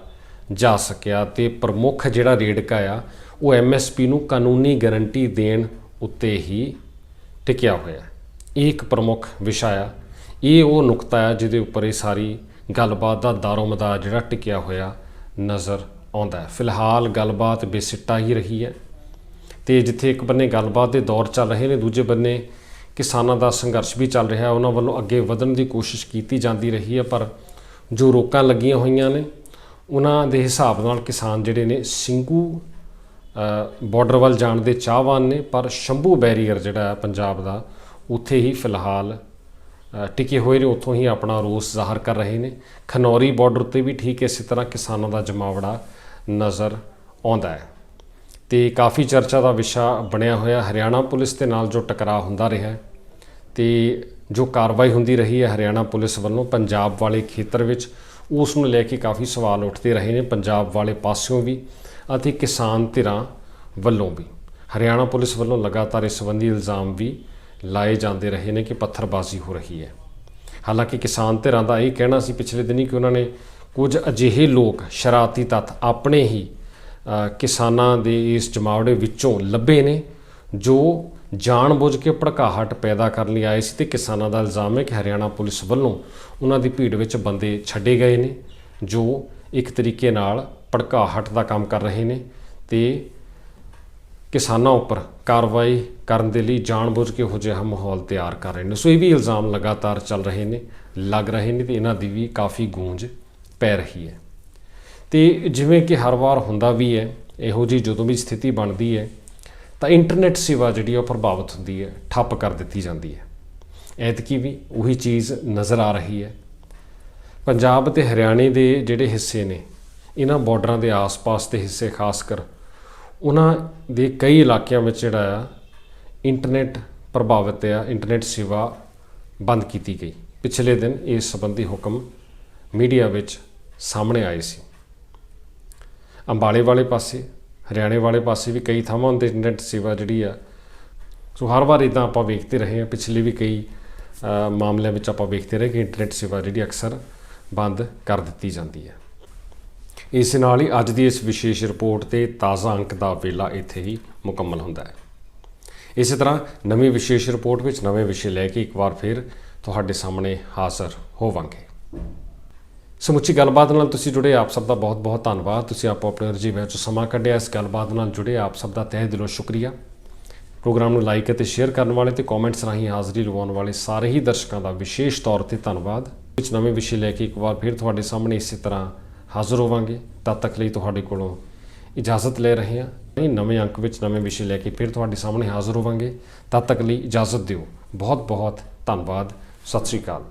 A: ਜਾ ਸਕਿਆ ਤੇ ਪ੍ਰਮੁੱਖ ਜਿਹੜਾ ਰੇੜਕਾ ਆ, ਉਹ ਐਮਐਸਪੀ ਨੂੰ ਕਾਨੂੰਨੀ ਗਾਰੰਟੀ ਦੇਣ ਉੱਤੇ ਹੀ ਟਿਕਿਆ ਹੋਇਆ। ਹੈ ਇਹ ਇੱਕ ਪ੍ਰਮੁੱਖ ਵਿਸ਼ਾ ਆ, ਇਹ ਉਹ ਨੁਕਤਾ ਆ ਜਿਹਦੇ ਉੱਪਰ ਇਹ ਸਾਰੀ ਗੱਲਬਾਤ ਦਾ ਦਾਰੋਮਦਾਰ ਜਿਹੜਾ ਟਿਕਿਆ ਹੋਇਆ ਨਜ਼ਰ ਆਉਂਦਾ ਫਿਲਹਾਲ ਗੱਲਬਾਤ ਬੇਸਿੱਟਾ ਹੀ ਰਹੀ ਹੈ ਤੇ ਜਿੱਥੇ ਇੱਕ ਬੰਨੇ ਗੱਲਬਾਤ ਦੇ ਦੌਰ ਚੱਲ ਰਹੇ ਨੇ, ਦੂਜੇ ਬੰਨੇ ਕਿਸਾਨਾਂ ਦਾ ਸੰਘਰਸ਼ ਵੀ ਚੱਲ ਰਿਹਾ ਉਹਨਾਂ ਵੱਲੋਂ ਅੱਗੇ ਵਧਣ ਦੀ ਕੋਸ਼ਿਸ਼ ਕੀਤੀ ਜਾਂਦੀ ਰਹੀ ਹੈ, ਪਰ ਜੋ ਰੋਕਾਂ ਲੱਗੀਆਂ ਹੋਈਆਂ ਨੇ, ਉਹਨਾਂ ਦੇ ਹਿਸਾਬ ਨਾਲ ਕਿਸਾਨ ਜਿਹੜੇ ਨੇ ਸਿੰਘੂ ਬਾਰਡਰ ਵੱਲ ਜਾਣ ਦੇ ਚਾਹਵਾਨ ਨੇ, ਪਰ ਸ਼ੰਭੂ ਬੈਰੀਅਰ ਜਿਹੜਾ ਪੰਜਾਬ ਦਾ, ਉੱਥੇ ਹੀ ਫਿਲਹਾਲ ਟਿਕੇ ਹੋਏ ਨੇ, ਉੱਥੋਂ ਹੀ ਆਪਣਾ ਰੋਸ ਜ਼ਾਹਰ ਕਰ ਰਹੇ ਨੇ। ਖਨੌਰੀ ਬਾਰਡਰ ਉੱਤੇ ਵੀ ਠੀਕ ਇਸੇ ਤਰ੍ਹਾਂ ਕਿਸਾਨਾਂ ਦਾ ਜਮਾਵੜਾ ਨਜ਼ਰ ਆਉਂਦਾ ਹੈ। ਤੇ ਕਾਫੀ ਚਰਚਾ ਦਾ ਵਿਸ਼ਾ ਬਣਿਆ ਹੋਇਆ, ਹਰਿਆਣਾ ਪੁਲਿਸ ਦੇ ਨਾਲ ਜੋ ਟਕਰਾਅ ਹੁੰਦਾ ਰਿਹਾ ਹੈ ਤੇ ਜੋ ਕਾਰਵਾਈ ਹੁੰਦੀ ਰਹੀ ਹੈ ਹਰਿਆਣਾ ਪੁਲਿਸ ਵੱਲੋਂ, ਪੰਜਾਬ ਵਾਲੇ ਖੇਤਰ ਵਿੱਚ, ਉਸ ਨੂੰ ਲੈ ਕੇ ਕਾਫੀ ਸਵਾਲ ਉੱਠਦੇ ਰਹੇ ਨੇ, ਪੰਜਾਬ ਵਾਲੇ ਪਾਸਿਓਂ ਵੀ ਅਤੇ ਕਿਸਾਨ ਧਿਰਾਂ ਵੱਲੋਂ ਵੀ। ਹਰਿਆਣਾ ਪੁਲਿਸ ਵੱਲੋਂ ਲਗਾਤਾਰ ਇਸ ਸੰਬੰਧੀ ਇਲਜ਼ਾਮ ਵੀ ਲਾਏ ਜਾਂਦੇ ਰਹੇ ਨੇ ਕਿ ਪੱਥਰਬਾਜ਼ੀ ਹੋ ਰਹੀ ਹੈ। ਹਾਲਾਂਕਿ ਕਿਸਾਨ ਧਿਰਾਂ ਦਾ ਇਹ ਕਹਿਣਾ ਸੀ ਪਿਛਲੇ ਦਿਨੀ ਕਿ ਉਹਨਾਂ ਨੇ ਕੁਝ ਅਜਿਹੇ ਲੋਕ ਸ਼ਰਾਰਤੀ ਤੱਤ ਆਪਣੇ ਹੀ ਕਿਸਾਨਾਂ ਦੇ ਇਸ ਜਮਾਵੜੇ ਵਿੱਚੋਂ ਲੱਭੇ ਨੇ, ਜੋ ਜਾਣਬੁੱਝ ਕੇ ਭੜਕਾਹਟ ਪੈਦਾ ਕਰਨ ਲਈ ਆਏ ਸੀ ਤੇ ਕਿਸਾਨਾਂ ਦਾ ਇਲਜ਼ਾਮ ਹੈ ਕਿ ਹਰਿਆਣਾ ਪੁਲਿਸ ਵੱਲੋਂ ਉਹਨਾਂ ਦੀ ਭੀੜ ਵਿੱਚ ਬੰਦੇ ਛੱਡੇ ਗਏ ਨੇ, ਜੋ ਇੱਕ ਤਰੀਕੇ ਨਾਲ ਭੜਕਾਹਟ ਦਾ ਕੰਮ ਕਰ ਰਹੇ ਨੇ ਤੇ ਕਿਸਾਨਾਂ ਉੱਪਰ ਕਾਰਵਾਈ ਕਰਨ ਦੇ ਲਈ ਜਾਣਬੁੱਝ ਕੇ ਹੋ ਜਿਹਾ ਮਾਹੌਲ ਤਿਆਰ ਕਰ ਰਹੇ ਨੇ। ਸੋ ਇਹ ਵੀ ਇਲਜ਼ਾਮ ਲਗਾਤਾਰ ਚੱਲ ਰਹੇ ਨੇ, ਲੱਗ ਰਹੇ ਨੇ ਤੇ ਇਹਨਾਂ ਦੀ ਵੀ ਕਾਫੀ ਗੂੰਜ ਪੈ ਰਹੀ ਹੈ। ਤੇ ਜਿਵੇਂ ਕਿ ਹਰ ਵਾਰ ਹੁੰਦਾ ਵੀ ਹੈ, ਇਹੋ ਜੀ ਜਦੋਂ ਵੀ ਸਥਿਤੀ ਬਣਦੀ ਹੈ, ਤਾਂ ਇੰਟਰਨੈਟ ਸੇਵਾ ਜਿਹੜੀ ਆ ਉਹ ਪ੍ਰਭਾਵਿਤ ਹੁੰਦੀ ਹੈ, ਠੱਪ ਕਰ ਦਿੱਤੀ ਜਾਂਦੀ ਹੈ। ਐਤਕੀ ਵੀ ਉਹੀ ਚੀਜ਼ ਨਜ਼ਰ ਆ ਰਹੀ ਹੈ। ਪੰਜਾਬ ਤੇ ਹਰਿਆਣੇ ਦੇ ਜਿਹੜੇ ਹਿੱਸੇ ਨੇ, ਇਹਨਾਂ ਬਾਰਡਰਾਂ ਦੇ ਆਸ-ਪਾਸ ਦੇ ਹਿੱਸੇ ਖਾਸ ਕਰ ਉਹਨਾਂ ਦੇ ਕਈ ਇਲਾਕਿਆਂ ਵਿੱਚ ਜਿਹੜਾ ਆ ਇੰਟਰਨੈਟ ਪ੍ਰਭਾਵਿਤ ਆ ਇੰਟਰਨੈਟ ਸੇਵਾ ਬੰਦ ਕੀਤੀ ਗਈ। ਪਿਛਲੇ ਦਿਨ ਇਸ ਸੰਬੰਧੀ ਹੁਕਮ ਮੀਡੀਆ ਵਿੱਚ ਸਾਹਮਣੇ ਆਏ ਸੀ। ਅੰਬਾਲੇ ਵਾਲੇ ਪਾਸੇ, ਹਰਿਆਣੇ ਵਾਲੇ ਪਾਸੇ ਵੀ ਕਈ ਥਾਵਾਂ ਤੇ ਇੰਟਰਨੈਟ ਸੇਵਾ ਜਿਹੜੀ ਆ, ਸੋ ਹਰ ਵਾਰ ਇਦਾਂ ਆਪਾਂ ਵੇਖਦੇ ਰਹੇ ਹਾਂ। ਪਿਛਲੇ ਵੀ ਕਈ ਮਾਮਲਿਆਂ ਵਿੱਚ ਆਪਾਂ ਵੇਖਦੇ ਰਹੇ ਕਿ ਇੰਟਰਨੈਟ ਸੇਵਾ ਜਿਹੜੀ ਅਕਸਰ ਬੰਦ ਕਰ ਦਿੱਤੀ ਜਾਂਦੀ ਹੈ ਇਸ ਨਾਲ ਹੀ ਅੱਜ ਦੀ ਇਸ ਵਿਸ਼ੇਸ਼ ਰਿਪੋਰਟ ਤੇ ਤਾਜ਼ਾ ਅੰਕ ਦਾ ਵੇਲਾ ਇੱਥੇ ਹੀ ਮੁਕੰਮਲ ਹੁੰਦਾ ਹੈ। ਇਸੇ ਤਰ੍ਹਾਂ ਨਵੀਂ ਵਿਸ਼ੇਸ਼ ਰਿਪੋਰਟ ਵਿੱਚ ਨਵੇਂ ਵਿਸ਼ੇ ਲੈ ਕੇ ਇੱਕ ਵਾਰ ਫਿਰ ਤੁਹਾਡੇ ਸਾਹਮਣੇ ਹਾਜ਼ਰ ਹੋਵਾਂਗੇ। ਸਮੁੱਚੀ ਗੱਲਬਾਤ ਨਾਲ ਤੁਸੀਂ ਜੁੜੇ, ਆਪ ਸਭ ਦਾ ਬਹੁਤ-ਬਹੁਤ ਧੰਨਵਾਦ। ਤੁਸੀਂ ਆਪੋ ਆਪਣੇ ਰਜੀਵ ਵਿੱਚ ਸਮਾਂ ਕੱਢਿਆ, ਇਸ ਗੱਲਬਾਤ ਨਾਲ ਜੁੜੇ, ਆਪ ਸਭ ਦਾ ਤਹਿ ਦਿਲੋਂ ਸ਼ੁਕਰੀਆ। ਪ੍ਰੋਗਰਾਮ ਨੂੰ ਲਾਈਕ ਅਤੇ ਸ਼ੇਅਰ ਕਰਨ ਵਾਲੇ ਤੇ ਕਮੈਂਟਸ ਰਾਹੀਂ ਹਾਜ਼ਰੀ ਲਵਾਉਣ ਵਾਲੇ ਸਾਰੇ ਹੀ ਦਰਸ਼ਕਾਂ ਦਾ ਵਿਸ਼ੇਸ਼ ਤੌਰ ਤੇ ਧੰਨਵਾਦ। ਵਿੱਚ ਨਵੇਂ ਵਿਸ਼ੇ ਲੈ ਕੇ ਇੱਕ ਵਾਰ ਫਿਰ ਤੁਹਾਡੇ ਸਾਹਮਣੇ ਇਸੇ ਤਰ੍ਹਾਂ ਹਾਜ਼ਰ ਹੋਵਾਂਗੇ, ਤਦ ਤੱਕ ਲਈ ਤੁਹਾਡੇ ਕੋਲੋਂ ਇਜਾਜ਼ਤ ਲੈ ਰਹੇ ਹਾਂ। ਇਹ ਨਵੇਂ ਅੰਕ ਵਿੱਚ ਨਵੇਂ ਵਿਸ਼ੇ ਲੈ ਕੇ ਫਿਰ ਤੁਹਾਡੇ ਸਾਹਮਣੇ ਹਾਜ਼ਰ ਹੋਵਾਂਗੇ, ਤਦ ਤੱਕ ਲਈ ਇਜਾਜ਼ਤ ਦਿਓ। ਬਹੁਤ ਬਹੁਤ ਧੰਨਵਾਦ। ਸਤਿ ਸ਼੍ਰੀ ਅਕਾਲ।